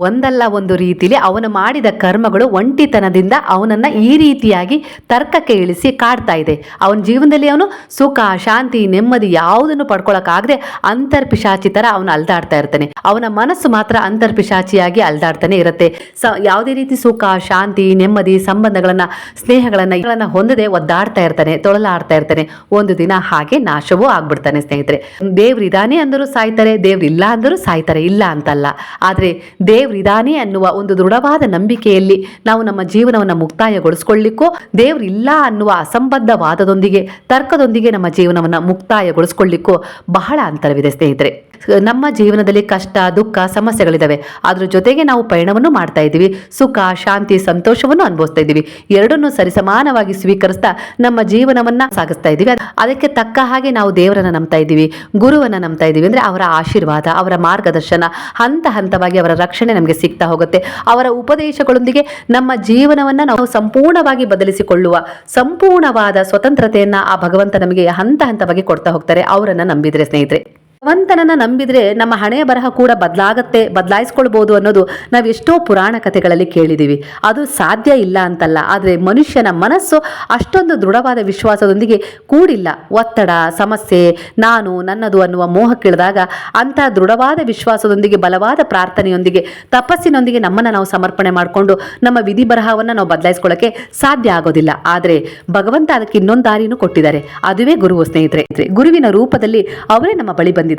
ಒಂದಲ್ಲ ಒಂದು ರೀತಿಯಲ್ಲಿ ಅವನು ಮಾಡಿದ ಕರ್ಮಗಳು ಒಂಟಿತನದಿಂದ ಅವನನ್ನು ಈ ರೀತಿಯಾಗಿ ತರ್ಕಕ್ಕೆ ಇಳಿಸಿ ಕಾಡ್ತಾ ಇದೆ. ಅವನ ಜೀವನದಲ್ಲಿ ಅವನು ಸುಖ, ಶಾಂತಿ, ನೆಮ್ಮದಿ ಯಾವುದನ್ನು ಪಡ್ಕೊಳಕ್ಕಾಗದೆ ಅಂತರ್ಪಿಶಾಚಿ ತರ ಅವನು ಅಲ್ದಾಡ್ತಾ ಇರ್ತಾನೆ. ಅವನ ಮನಸ್ಸು ಮಾತ್ರ ಅಂತರ್ಪಿಶಾಚಿಯಾಗಿ ಅಲ್ದಾಡ್ತಾನೆ ಇರುತ್ತೆ. ಸ, ಯಾವುದೇ ರೀತಿ ಸುಖ, ಶಾಂತಿ, ನೆಮ್ಮದಿ, ಸಂಬಂಧಗಳನ್ನ, ಸ್ನೇಹಗಳನ್ನು ಹೊಂದದೆ ಒದ್ದಾಡ್ತಾ ಇರ್ತಾನೆ, ತೊಳಲಾಡ್ತಾ ಇರ್ತಾನೆ. ಒಂದು ದಿನ ಹಾಗೆ ನಾಶವೂ ಆಗ್ಬಿಡ್ತಾನೆ ಸ್ನೇಹಿತರೆ. ದೇವ್ರಿದಾನೆ ಅಂದರೂ ಸಾಯ್ತಾರೆ, ದೇವ್ರಿಲ್ಲ ಅಂದರೂ ಸಾಯ್ತಾರೆ, ಇಲ್ಲ ಅಂತಲ್ಲ. ಆದರೆ ದೇವ್ರು ದೇವ್ರಿದಾನೆ ಅನ್ನುವ ಒಂದು ದೃಢವಾದ ನಂಬಿಕೆಯಲ್ಲಿ ನಾವು ನಮ್ಮ ಜೀವನವನ್ನು ಮುಕ್ತಾಯಗೊಳಿಸ್ಕೊಳ್ಳಿಕ್ಕೋ ದೇವ್ರಿಲ್ಲ ಅನ್ನುವ ಅಸಂಬದ್ಧವಾದದೊಂದಿಗೆ, ತರ್ಕದೊಂದಿಗೆ ನಮ್ಮ ಜೀವನವನ್ನು ಮುಕ್ತಾಯಗೊಳಿಸ್ಕೊಳ್ಳಿಕ್ಕೋ ಬಹಳ ಅಂತರವಿದೆ ಸ್ನೇಹಿತರೆ. ನಮ್ಮ ಜೀವನದಲ್ಲಿ ಕಷ್ಟ, ದುಃಖ ಸಮಸ್ಯೆಗಳಿದ್ದಾವೆ ಅದ್ರ ಜೊತೆಗೆ ನಾವು ಪಯಣವನ್ನು ಮಾಡ್ತಾ ಇದ್ದೀವಿ. ಸುಖ, ಶಾಂತಿ, ಸಂತೋಷವನ್ನು ಅನುಭವಿಸ್ತಾ ಇದ್ದೀವಿ. ಎರಡನ್ನು ಸರಿಸಮಾನವಾಗಿ ಸ್ವೀಕರಿಸ್ತಾ ನಮ್ಮ ಜೀವನವನ್ನ ಸಾಗಿಸ್ತಾ ಇದ್ದೀವಿ. ಅದಕ್ಕೆ ತಕ್ಕ ಹಾಗೆ ನಾವು ದೇವರನ್ನ ನಂಬ್ತಾ ಇದ್ದೀವಿ. ಗುರುವನ್ನ ನಂಬ್ತಾ ಇದ್ದೀವಿ ಅಂದ್ರೆ ಅವರ ಆಶೀರ್ವಾದ, ಅವರ ಮಾರ್ಗದರ್ಶನ, ಹಂತ ಹಂತವಾಗಿ ಅವರ ರಕ್ಷಣೆ ನಮಗೆ ಸಿಗ್ತಾ ಹೋಗುತ್ತೆ. ಅವರ ಉಪದೇಶಗಳೊಂದಿಗೆ ನಮ್ಮ ಜೀವನವನ್ನ ನಾವು ಸಂಪೂರ್ಣವಾಗಿ ಬದಲಿಸಿಕೊಳ್ಳುವ, ಸಂಪೂರ್ಣವಾದ ಸ್ವತಂತ್ರತೆಯನ್ನ ಆ ಭಗವಂತ ನಮಗೆ ಹಂತ ಹಂತವಾಗಿ ಕೊಡ್ತಾ ಹೋಗ್ತಾರೆ. ಅವರನ್ನ ನಂಬಿದ್ರೆ ಸ್ನೇಹಿತರೆ. ಭಗವಂತನನ್ನ ನಂಬಿದ್ರೆ ನಮ್ಮ ಹಣೆಯ ಬರಹ ಕೂಡ ಬದಲಾಗತ್ತೆ ಬದಲಾಯಿಸ್ಕೊಳ್ಬಹುದು ಅನ್ನೋದು ನಾವು ಎಷ್ಟೋ ಪುರಾಣ ಕಥೆಗಳಲ್ಲಿ ಕೇಳಿದೀವಿ. ಅದು ಸಾಧ್ಯ ಇಲ್ಲ ಅಂತಲ್ಲ. ಆದರೆ ಮನುಷ್ಯನ ಮನಸ್ಸು ಅಷ್ಟೊಂದು ದೃಢವಾದ ವಿಶ್ವಾಸದೊಂದಿಗೆ ಕೂಡಿಲ್ಲ. ಒತ್ತಡ, ಸಮಸ್ಯೆ, ನಾನು, ನನ್ನದು ಅನ್ನುವ ಮೋಹಕ್ಕಿಳಿದಾಗ ಅಂಥ ದೃಢವಾದ ವಿಶ್ವಾಸದೊಂದಿಗೆ, ಬಲವಾದ ಪ್ರಾರ್ಥನೆಯೊಂದಿಗೆ, ತಪಸ್ಸಿನೊಂದಿಗೆ ನಮ್ಮನ್ನು ನಾವು ಸಮರ್ಪಣೆ ಮಾಡಿಕೊಂಡು ನಮ್ಮ ವಿಧಿ ಬರಹವನ್ನು ನಾವು ಬದಲಾಯಿಸ್ಕೊಳ್ಳೋಕ್ಕೆ ಸಾಧ್ಯ ಆಗೋದಿಲ್ಲ. ಆದರೆ ಭಗವಂತ ಅದಕ್ಕೆ ಇನ್ನೊಂದು ದಾರಿನೂ ಕೊಟ್ಟಿದ್ದಾರೆ. ಅದುವೇ ಗುರುವು ಸ್ನೇಹಿತರೆ. ಗುರುವಿನ ರೂಪದಲ್ಲಿ ಅವರೇ ನಮ್ಮ ಬಳಿ ಬಂದಿದ್ದಾರೆ.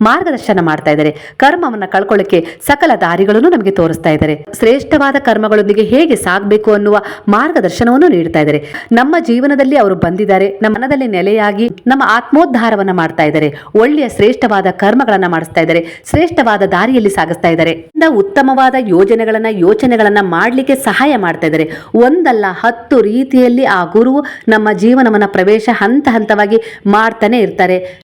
ಮಾರ್ಗದರ್ಶನ ಮಾಡ್ತಾ ಇದ್ದಾರೆ. ಕರ್ಮವನ್ನ ಕಳ್ಕೊಳ್ಳಕ್ಕೆ ಸಕಲ ದಾರಿಗಳನ್ನು ನಮಗೆ ತೋರಿಸ್ತಾ ಇದ್ದಾರೆ. ಶ್ರೇಷ್ಠವಾದ ಕರ್ಮಗಳೊಂದಿಗೆ ಹೇಗೆ ಸಾಗಬೇಕು ಅನ್ನುವ ಮಾರ್ಗದರ್ಶನವನ್ನು ನೀಡ್ತಾ ಇದ್ದಾರೆ. ನಮ್ಮ ಜೀವನದಲ್ಲಿ ಅವರು ಬಂದಿದ್ದಾರೆ. ನಮ್ಮ ಮನದಲ್ಲಿ ನೆಲೆಯಾಗಿ ನಮ್ಮ ಆತ್ಮೋದ್ಧಾರವನ್ನ ಮಾಡ್ತಾ ಇದ್ದಾರೆ. ಒಳ್ಳೆಯ ಶ್ರೇಷ್ಠವಾದ ಕರ್ಮಗಳನ್ನ ಮಾಡಿಸ್ತಾ ಇದ್ದಾರೆ. ಶ್ರೇಷ್ಠವಾದ ದಾರಿಯಲ್ಲಿ ಸಾಗಿಸ್ತಾ ಇದ್ದಾರೆ. ಇಂದ ಉತ್ತಮವಾದ ಯೋಜನೆಗಳನ್ನ, ಯೋಚನೆಗಳನ್ನ ಮಾಡಲಿಕ್ಕೆ ಸಹಾಯ ಮಾಡ್ತಾ ಇದ್ದಾರೆ. ಒಂದಲ್ಲ, ಹತ್ತು ರೀತಿಯಲ್ಲಿ ಆ ಗುರು ನಮ್ಮ ಜೀವನವನ್ನ ಪ್ರವೇಶ ಹಂತ ಹಂತವಾಗಿ ಮಾಡ್ತಾನೆ ಇರ್ತಾರೆ.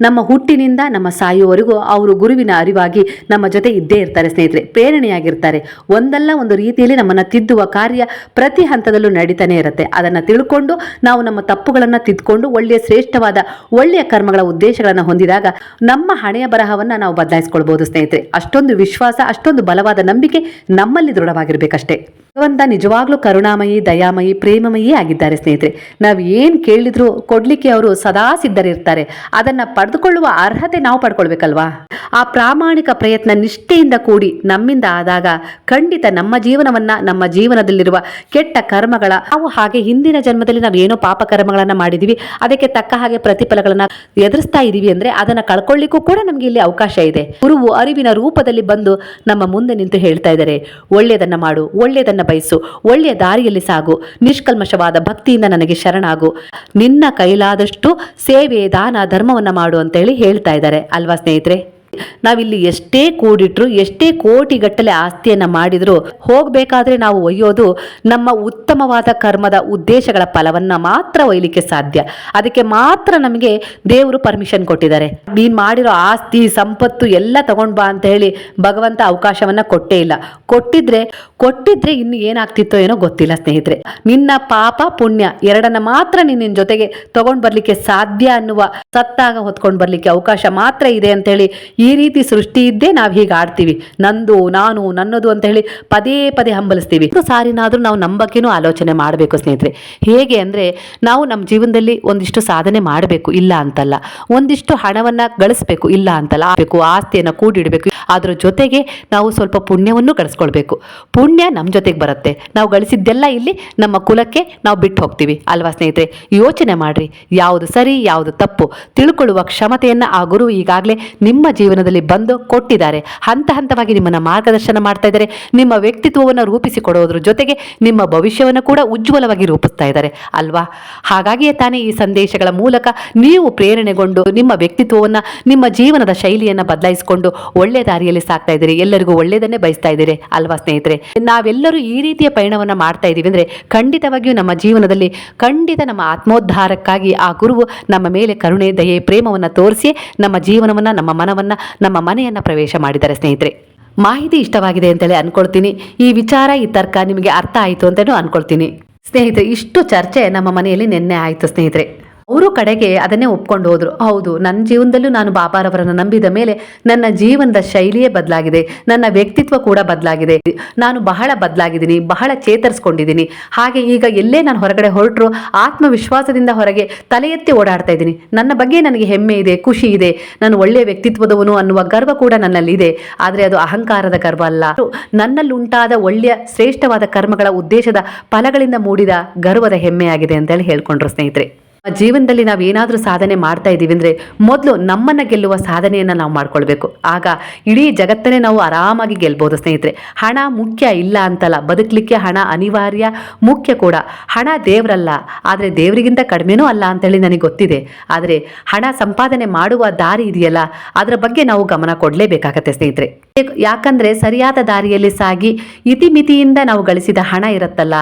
ನಮ್ಮ ಹುಟ್ಟಿನಿಂದ ನಮ್ಮ ಸಾಯುವವರೆಗೂ ಅವರು ಗುರುವಿನ ಅರಿವಾಗಿ ನಮ್ಮ ಜೊತೆ ಇದ್ದೇ ಇರ್ತಾರೆ ಸ್ನೇಹಿತರೆ, ಪ್ರೇರಣೆಯಾಗಿರ್ತಾರೆ. ಒಂದಲ್ಲ ಒಂದು ರೀತಿಯಲ್ಲಿ ನಮ್ಮನ್ನ ತಿದ್ದುವ ಕಾರ್ಯ ಪ್ರತಿ ಹಂತದಲ್ಲೂ ನಡೀತಾನೆ ಇರುತ್ತೆ. ಅದನ್ನ ತಿಳ್ಕೊಂಡು ನಾವು ನಮ್ಮ ತಪ್ಪುಗಳನ್ನು ತಿದ್ದುಕೊಂಡು ಒಳ್ಳೆಯ ಶ್ರೇಷ್ಠವಾದ ಒಳ್ಳೆಯ ಕರ್ಮಗಳ ಉದ್ದೇಶಗಳನ್ನು ಹೊಂದಿದಾಗ ನಮ್ಮ ಹಣೆಯ ಬರಹವನ್ನ ನಾವು ಬದಲಾಯಿಸ್ಕೊಳ್ಬೋದು ಸ್ನೇಹಿತರೆ. ಅಷ್ಟೊಂದು ವಿಶ್ವಾಸ, ಅಷ್ಟೊಂದು ಬಲವಾದ ನಂಬಿಕೆ ನಮ್ಮಲ್ಲಿ ದೃಢವಾಗಿರಬೇಕಷ್ಟೇ. ಭಗವಂತ ನಿಜವಾಗ್ಲೂ ಕರುಣಾಮಯಿ, ದಯಾಮಯಿ, ಪ್ರೇಮಮಯಿ ಆಗಿದ್ದಾರೆ ಸ್ನೇಹಿತರೆ. ನಾವು ಏನು ಕೇಳಿದ್ರು ಕೊಡ್ಲಿಕ್ಕೆ ಅವರು ಸದಾ ಸಿದ್ಧರಿರ್ತಾರೆ. ಅದನ್ನ ಪಡೆದುಕೊಳ್ಳುವ ಅರ್ಹತೆ ನಾವು ಪಡ್ಕೊಳ್ಬೇಕಲ್ವಾ? ಆ ಪ್ರಾಮಾಣಿಕ ಪ್ರಯತ್ನ ನಿಷ್ಠೆಯಿಂದ ಕೂಡಿ ನಮ್ಮಿಂದ ಆದಾಗ ಖಂಡಿತ ನಮ್ಮ ಜೀವನವನ್ನ, ನಮ್ಮ ಜೀವನದಲ್ಲಿರುವ ಕೆಟ್ಟ ಕರ್ಮಗಳ, ನಾವು ಹಾಗೆ ಹಿಂದಿನ ಜನ್ಮದಲ್ಲಿ ನಾವು ಏನೋ ಪಾಪ ಕರ್ಮಗಳನ್ನ ಮಾಡಿದೀವಿ, ಅದಕ್ಕೆ ತಕ್ಕ ಹಾಗೆ ಪ್ರತಿಫಲಗಳನ್ನ ಎದುರಿಸ್ತಾ ಇದೀವಿ ಅಂದ್ರೆ ಅದನ್ನ ಕಳ್ಕೊಳ್ಳಿಕ್ಕೂ ಕೂಡ ನಮ್ಗೆ ಇಲ್ಲಿ ಅವಕಾಶ ಇದೆ. ಗುರುವು ಅರಿವಿನ ರೂಪದಲ್ಲಿ ಬಂದು ನಮ್ಮ ಮುಂದೆ ನಿಂತು ಹೇಳ್ತಾ ಇದ್ದಾರೆ, ಒಳ್ಳೆಯದನ್ನ ಮಾಡು, ಒಳ್ಳೆಯದನ್ನ ಬಯಸು, ಒಳ್ಳೆಯ ದಾರಿಯಲ್ಲಿ ಸಾಗು, ನಿಷ್ಕಲ್ಮಶವಾದ ಭಕ್ತಿಯಿಂದ ನನಗೆ ಶರಣಾಗು, ನಿನ್ನ ಕೈಲಾದಷ್ಟು ಸೇವೆ, ದಾನ, ಧರ್ಮವನ್ನ ಮಾಡು ಅಂತೇಳಿ ಹೇಳ್ತಾ ಇದ್ದಾರೆ. ಅಲ್ವಾ ಸ್ನೇಹಿತರೆ? ನಾವಿಲ್ಲಿ ಎಷ್ಟೇ ಕೂಡಿಟ್ರು, ಎಷ್ಟೇ ಕೋಟಿಗಟ್ಟಲೆ ಆಸ್ತಿಯನ್ನ ಮಾಡಿದ್ರು ಹೋಗ್ಬೇಕಾದ್ರೆ ನಾವು ಒಯ್ಯೋದು ನಮ್ಮ ಉತ್ತಮವಾದ ಕರ್ಮದ ಉದ್ದೇಶಗಳ ಫಲವನ್ನ ಮಾತ್ರ ಒಯ್ಯಲಿಕ್ಕೆ ಸಾಧ್ಯ. ಅದಕ್ಕೆ ಮಾತ್ರ ನಮಗೆ ದೇವರು ಪರ್ಮಿಷನ್ ಕೊಟ್ಟಿದ್ದಾರೆ. ನೀನ್ ಮಾಡಿರೋ ಆಸ್ತಿ, ಸಂಪತ್ತು ಎಲ್ಲ ತಗೊಂಡ್ ಬಾ ಅಂತ ಹೇಳಿ ಭಗವಂತ ಅವಕಾಶವನ್ನ ಕೊಟ್ಟೇ ಇಲ್ಲ. ಕೊಟ್ಟಿದ್ರೆ ಕೊಟ್ಟಿದ್ರೆ ಇನ್ನು ಏನಾಗ್ತಿತ್ತೋ ಏನೋ ಗೊತ್ತಿಲ್ಲ ಸ್ನೇಹಿತರೆ. ನಿನ್ನ ಪಾಪ ಪುಣ್ಯ ಎರಡನ್ನ ಮಾತ್ರ ನೀನ್ ನಿನ್ ಜೊತೆಗೆ ತಗೊಂಡ್ ಬರ್ಲಿಕ್ಕೆ ಸಾಧ್ಯ ಅನ್ನುವ ಸತ್ತಾಗ ಹೊತ್ಕೊಂಡ್ ಬರ್ಲಿಕ್ಕೆ ಅವಕಾಶ ಮಾತ್ರ ಇದೆ ಅಂತ ಹೇಳಿ ಈ ರೀತಿ ಸೃಷ್ಟಿ ಇದ್ದೇ ನಾವು ಹೀಗೆ ಆಡ್ತೀವಿ. ನಂದು, ನಾನು, ನನ್ನದು ಅಂತ ಹೇಳಿ ಪದೇ ಪದೇ ಹಂಬಲಿಸ್ತೀವಿ. ಸಾರಿನಾದ್ರೂ ನಾವು ನಂಬಕ್ಕೇನು ಆಲೋಚನೆ ಮಾಡಬೇಕು ಸ್ನೇಹಿತರೆ. ಹೇಗೆ ಅಂದರೆ ನಾವು ನಮ್ಮ ಜೀವನದಲ್ಲಿ ಒಂದಿಷ್ಟು ಸಾಧನೆ ಮಾಡಬೇಕು, ಇಲ್ಲ ಅಂತಲ್ಲ. ಒಂದಿಷ್ಟು ಹಣವನ್ನು ಗಳಿಸಬೇಕು, ಇಲ್ಲ ಅಂತಲ್ಲ. ಬೇಕು ಆಸ್ತಿಯನ್ನು ಕೂಡಿಡಬೇಕು ಅದ್ರ ಜೊತೆಗೆ ನಾವು ಸ್ವಲ್ಪ ಪುಣ್ಯವನ್ನು ಗಳಿಸ್ಕೊಳ್ಬೇಕು. ಪುಣ್ಯ ನಮ್ಮ ಜೊತೆಗೆ ಬರುತ್ತೆ. ನಾವು ಗಳಿಸಿದ್ದೆಲ್ಲ ಇಲ್ಲಿ ನಮ್ಮ ಕುಲಕ್ಕೆ ನಾವು ಬಿಟ್ಟು ಹೋಗ್ತೀವಿ. ಅಲ್ವಾ ಸ್ನೇಹಿತರೆ? ಯೋಚನೆ ಮಾಡಿರಿ. ಯಾವುದು ಸರಿ, ಯಾವುದು ತಪ್ಪು. ತಿಳ್ಕೊಳ್ಳುವ ಕ್ಷಮತೆಯನ್ನು ಆ ಗುರು ಈಗಾಗಲೇ ನಿಮ್ಮ ಜೀವನದಲ್ಲಿ ಬಂದು ಕೊಟ್ಟಿದ್ದಾರೆ. ಹಂತ ಹಂತವಾಗಿ ನಿಮ್ಮನ್ನು ಮಾರ್ಗದರ್ಶನ ಮಾಡ್ತಾ ಇದ್ದಾರೆ. ನಿಮ್ಮ ವ್ಯಕ್ತಿತ್ವವನ್ನು ರೂಪಿಸಿಕೊಡೋದ್ರ ಜೊತೆಗೆ ನಿಮ್ಮ ಭವಿಷ್ಯವನ್ನು ಕೂಡ ಉಜ್ವಲವಾಗಿ ರೂಪಿಸ್ತಾ ಇದ್ದಾರೆ. ಅಲ್ವಾ? ಹಾಗಾಗಿಯೇ ತಾನೇ ಈ ಸಂದೇಶಗಳ ಮೂಲಕ ನೀವು ಪ್ರೇರಣೆಗೊಂಡು ನಿಮ್ಮ ವ್ಯಕ್ತಿತ್ವವನ್ನು, ನಿಮ್ಮ ಜೀವನದ ಶೈಲಿಯನ್ನು ಬದಲಾಯಿಸಿಕೊಂಡು ಒಳ್ಳೆ ದಾರಿಯಲ್ಲಿ ಸಾಕ್ತಾ ಇದ್ದೀರಿ, ಎಲ್ಲರಿಗೂ ಒಳ್ಳೆಯದನ್ನೇ ಬಯಸ್ತಾ ಇದ್ದೀರಿ ಅಲ್ವಾ ಸ್ನೇಹಿತರೆ? ನಾವೆಲ್ಲರೂ ಈ ರೀತಿಯ ಪಯಣವನ್ನು ಮಾಡ್ತಾ ಇದ್ದೀವಿ ಅಂದರೆ ಖಂಡಿತವಾಗಿಯೂ ನಮ್ಮ ಜೀವನದಲ್ಲಿ ಖಂಡಿತ ನಮ್ಮ ಆತ್ಮೋದ್ಧಾರಕ್ಕಾಗಿ ಆ ಗುರುವು ನಮ್ಮ ಮೇಲೆ ಕರುಣೆ, ದಯೆ, ಪ್ರೇಮವನ್ನು ತೋರಿಸಿ ನಮ್ಮ ಜೀವನವನ್ನು, ನಮ್ಮ ಮನವನ್ನು, ನಮ್ಮ ಮನೆಯನ್ನು ಪ್ರವೇಶ ಮಾಡಿದ್ದಾರೆ ಸ್ನೇಹಿತರೆ. ಮಾಹಿತಿ ಇಷ್ಟವಾಗಿದೆ ಅಂತೇಳಿ ಅಂದ್ಕೊಳ್ತೀನಿ ಈ ವಿಚಾರ, ಈ ತರ್ಕ ನಿಮಗೆ ಅರ್ಥ ಆಯಿತು ಅಂತಲೂ ಅನ್ಕೊಳ್ತೀನಿ. ಸ್ನೇಹಿತರೆ, ಇಷ್ಟು ಚರ್ಚೆ ನಮ್ಮ ಮನೆಯಲ್ಲಿ ನಿನ್ನೆ ಆಯಿತು ಸ್ನೇಹಿತರೆ. ಅವರು ಕಡೆಗೆ ಅದನ್ನೇ ಒಪ್ಕೊಂಡು ಹೋದ್ರು. ಹೌದು, ನನ್ನ ಜೀವನದಲ್ಲೂ ನಾನು ಬಾಬಾರವರನ್ನು ನಂಬಿದ ಮೇಲೆ ನನ್ನ ಜೀವನದ ಶೈಲಿಯೇ ಬದಲಾಗಿದೆ. ನನ್ನ ವ್ಯಕ್ತಿತ್ವ ಕೂಡ ಬದಲಾಗಿದೆ. ನಾನು ಬಹಳ ಬದಲಾಗಿದ್ದೀನಿ, ಬಹಳ ಚೇತರಿಸ್ಕೊಂಡಿದ್ದೀನಿ. ಹಾಗೆ ಈಗ ಎಲ್ಲೇ ನಾನು ಹೊರಗಡೆ ಹೊರಟರು, ಆತ್ಮವಿಶ್ವಾಸದಿಂದ ಹೊರಗೆ ತಲೆ ಎತ್ತಿ ಓಡಾಡ್ತಾ ಇದ್ದೀನಿ. ನನ್ನ ಬಗ್ಗೆ ನನಗೆ ಹೆಮ್ಮೆ ಇದೆ, ಖುಷಿ ಇದೆ. ನಾನು ಒಳ್ಳೆಯ ವ್ಯಕ್ತಿತ್ವದವನು ಅನ್ನುವ ಗರ್ವ ಕೂಡ ನನ್ನಲ್ಲಿದೆ. ಆದರೆ ಅದು ಅಹಂಕಾರದ ಗರ್ವ ಅಲ್ಲ. ನನ್ನಲ್ಲಿ ಉಂಟಾದ ಒಳ್ಳೆಯ, ಶ್ರೇಷ್ಠವಾದ ಕರ್ಮಗಳ ಉದ್ದೇಶದ ಫಲಗಳಿಂದ ಮೂಡಿದ ಗರ್ವದ ಹೆಮ್ಮೆಯಾಗಿದೆ ಅಂತೇಳಿ ಹೇಳ್ಕೊಂಡ್ರು ಸ್ನೇಹಿತರೆ. ಜೀವನದಲ್ಲಿ ನಾವು ಏನಾದರೂ ಸಾಧನೆ ಮಾಡ್ತಾ ಇದ್ದೀವಿ ಅಂದರೆ ಮೊದಲು ನಮ್ಮನ್ನು ಗೆಲ್ಲುವ ಸಾಧನೆಯನ್ನು ನಾವು ಮಾಡ್ಕೊಳ್ಬೇಕು. ಆಗ ಇಡೀ ಜಗತ್ತನ್ನೇ ನಾವು ಆರಾಮಾಗಿ ಗೆಲ್ಬೋದು ಸ್ನೇಹಿತರೆ. ಹಣ ಮುಖ್ಯ ಇಲ್ಲ ಅಂತಲ್ಲ, ಬದುಕಲಿಕ್ಕೆ ಹಣ ಅನಿವಾರ್ಯ, ಮುಖ್ಯ ಕೂಡ. ಹಣ ದೇವರಲ್ಲ, ಆದರೆ ದೇವರಿಗಿಂತ ಕಡಿಮೆನೂ ಅಲ್ಲ ಅಂತೇಳಿ ನನಗೆ ಗೊತ್ತಿದೆ. ಆದರೆ ಹಣ ಸಂಪಾದನೆ ಮಾಡುವ ದಾರಿ ಇದೆಯಲ್ಲ, ಅದರ ಬಗ್ಗೆ ನಾವು ಗಮನ ಕೊಡಲೇಬೇಕಾಗತ್ತೆ ಸ್ನೇಹಿತರೆ. ಯಾಕಂದರೆ ಸರಿಯಾದ ದಾರಿಯಲ್ಲಿ ಸಾಗಿ ಇತಿಮಿತಿಯಿಂದ ನಾವು ಗಳಿಸಿದ ಹಣ ಇರುತ್ತಲ್ಲ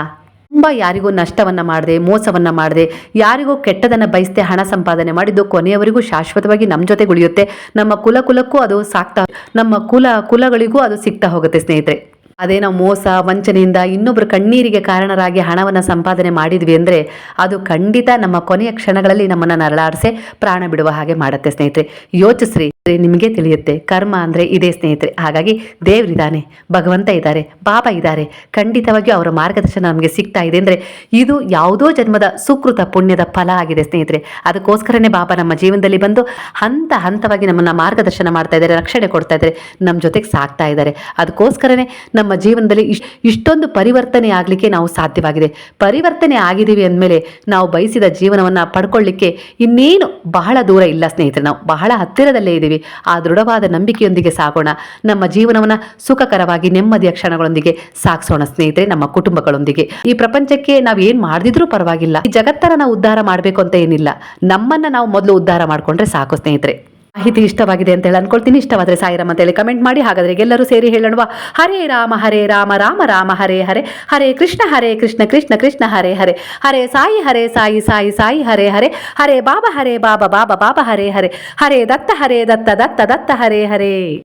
ತುಂಬ ಯಾರಿಗೂ ನಷ್ಟವನ್ನ ಮಾಡದೆ, ಮೋಸವನ್ನ ಮಾಡದೆ, ಯಾರಿಗೂ ಕೆಟ್ಟದನ್ನ ಬಯಸದೆ ಹಣ ಸಂಪಾದನೆ ಮಾಡಿದ್ದು ಕೊನೆಯವರೆಗೂ ಶಾಶ್ವತವಾಗಿ ನಮ್ಮ ಜೊತೆ ಉಳಿಯುತ್ತೆ. ನಮ್ಮ ಕುಲ ಕುಲಕ್ಕೂ ಅದು ಸಾಕ್ತಾ, ನಮ್ಮ ಕುಲ ಕುಲಗಳಿಗೂ ಅದು ಸಿಗ್ತಾ ಹೋಗುತ್ತೆ ಸ್ನೇಹಿತರೆ. ಅದೇ ನಾವು ಮೋಸ, ವಂಚನೆಯಿಂದ ಇನ್ನೊಬ್ಬರು ಕಣ್ಣೀರಿಗೆ ಕಾರಣರಾಗಿ ಹಣವನ್ನು ಸಂಪಾದನೆ ಮಾಡಿದ್ವಿ ಅಂದರೆ ಅದು ಖಂಡಿತ ನಮ್ಮ ಕೊನೆಯ ಕ್ಷಣಗಳಲ್ಲಿ ನಮ್ಮನ್ನು ನರಳಾಡಿಸೆ, ಪ್ರಾಣ ಬಿಡುವ ಹಾಗೆ ಮಾಡುತ್ತೆ ಸ್ನೇಹಿತರೆ. ಯೋಚಿಸ್ರಿ. ನಿಮಗೆ ತಿಳಿಯುತ್ತೆ, ಕರ್ಮ ಅಂದರೆ ಇದೇ ಸ್ನೇಹಿತರೆ. ಹಾಗಾಗಿ ದೇವರಿದ್ದಾನೆ ಭಗವಂತ ಇದ್ದಾರೆ ಬಾಬಾ ಇದ್ದಾರೆ. ಖಂಡಿತವಾಗಿಯೂ ಅವರ ಮಾರ್ಗದರ್ಶನ ನಮಗೆ ಸಿಗ್ತಾ ಇದೆ ಅಂದರೆ ಇದು ಯಾವುದೋ ಜನ್ಮದ ಸುಕೃತ ಪುಣ್ಯದ ಫಲ ಆಗಿದೆ ಸ್ನೇಹಿತರೆ. ಅದಕ್ಕೋಸ್ಕರನೇ ಬಾಬಾ ನಮ್ಮ ಜೀವನದಲ್ಲಿ ಬಂದು ಹಂತ ಹಂತವಾಗಿ ನಮ್ಮನ್ನು ಮಾರ್ಗದರ್ಶನ ಮಾಡ್ತಾ ಇದ್ದಾರೆ, ರಕ್ಷಣೆ ಕೊಡ್ತಾ ಇದ್ದಾರೆ ನಮ್ಮ ಜೊತೆಗೆ ಸಾಕ್ತಾ ಇದ್ದಾರೆ. ಅದಕ್ಕೋಸ್ಕರನೇ ನಮ್ಮ ಜೀವನದಲ್ಲಿ ಇಷ್ಟೊಂದು ಪರಿವರ್ತನೆ ಆಗಲಿಕ್ಕೆ ನಾವು ಸಾಧ್ಯವಾಗಿದೆ. ಪರಿವರ್ತನೆ ಆಗಿದ್ದೀವಿ ಅಂದಮೇಲೆ ನಾವು ಬಯಸಿದ ಜೀವನವನ್ನು ಪಡ್ಕೊಳ್ಳಿಕ್ಕೆ ಇನ್ನೇನು ಬಹಳ ದೂರ ಇಲ್ಲ ಸ್ನೇಹಿತರೆ. ನಾವು ಬಹಳ ಹತ್ತಿರದಲ್ಲೇ ಇದ್ದೀವಿ ಆ ದೃಢವಾದ ನಂಬಿಕೆಯೊಂದಿಗೆ ಸಾಗೋಣ. ನಮ್ಮ ಜೀವನವನ್ನು ಸುಖಕರವಾಗಿ, ನೆಮ್ಮದಿಯ ಕ್ಷಣಗಳೊಂದಿಗೆ ಸಾಗಿಸೋಣ ಸ್ನೇಹಿತರೆ, ನಮ್ಮ ಕುಟುಂಬಗಳೊಂದಿಗೆ. ಈ ಪ್ರಪಂಚಕ್ಕೆ ನಾವು ಏನು ಮಾಡದಿದ್ರೂ ಪರವಾಗಿಲ್ಲ. ಈ ಜಗತ್ತನ್ನ ನಾವು ಉದ್ಧಾರ ಮಾಡಬೇಕು ಅಂತ ಏನಿಲ್ಲ. ನಮ್ಮನ್ನ ನಾವು ಮೊದಲು ಉದ್ಧಾರ ಮಾಡ್ಕೊಂಡ್ರೆ ಸಾಕು ಸ್ನೇಹಿತರೆ. ಮಾಹಿತಿ ಇಷ್ಟವಾಗಿದೆ ಅಂತ ಹೇಳಿ ಅನ್ಕೊಳ್ತೀನಿ. ಇಷ್ಟವಾದರೆ ಸಾಯಿರಾಮ್ ಅಂತ ಹೇಳಿ ಕಮೆಂಟ್ ಮಾಡಿ. ಹಾಗಾದ್ರೆ ಎಲ್ಲರೂ ಸೇರಿ ಹೇಳೋಣ ಹರೇ ರಾಮ ಹರೇ ರಾಮ ರಾಮ ರಾಮ, ಹರೇ ಹರೇ. ಹರೇ ಕೃಷ್ಣ ಹರೇ ಕೃಷ್ಣ ಕೃಷ್ಣ ಕೃಷ್ಣ, ಹರೇ ಹರೇ. ಹರೇ ಸಾಯಿ ಹರೇ ಸಾಯಿ ಸಾಯಿ ಸಾಯಿ, ಹರೇ ಹರೇ. ಹರೇ ಬಾಬಾ ಹರೇ ಬಾಬಾ ಬಾಬಾ ಬಾಬಾ, ಹರೇ ಹರೇ. ಹರೇ ದತ್ತ ಹರೇ ದತ್ತ ದತ್ತ ದತ್ತ, ಹರೇ ಹರೇ.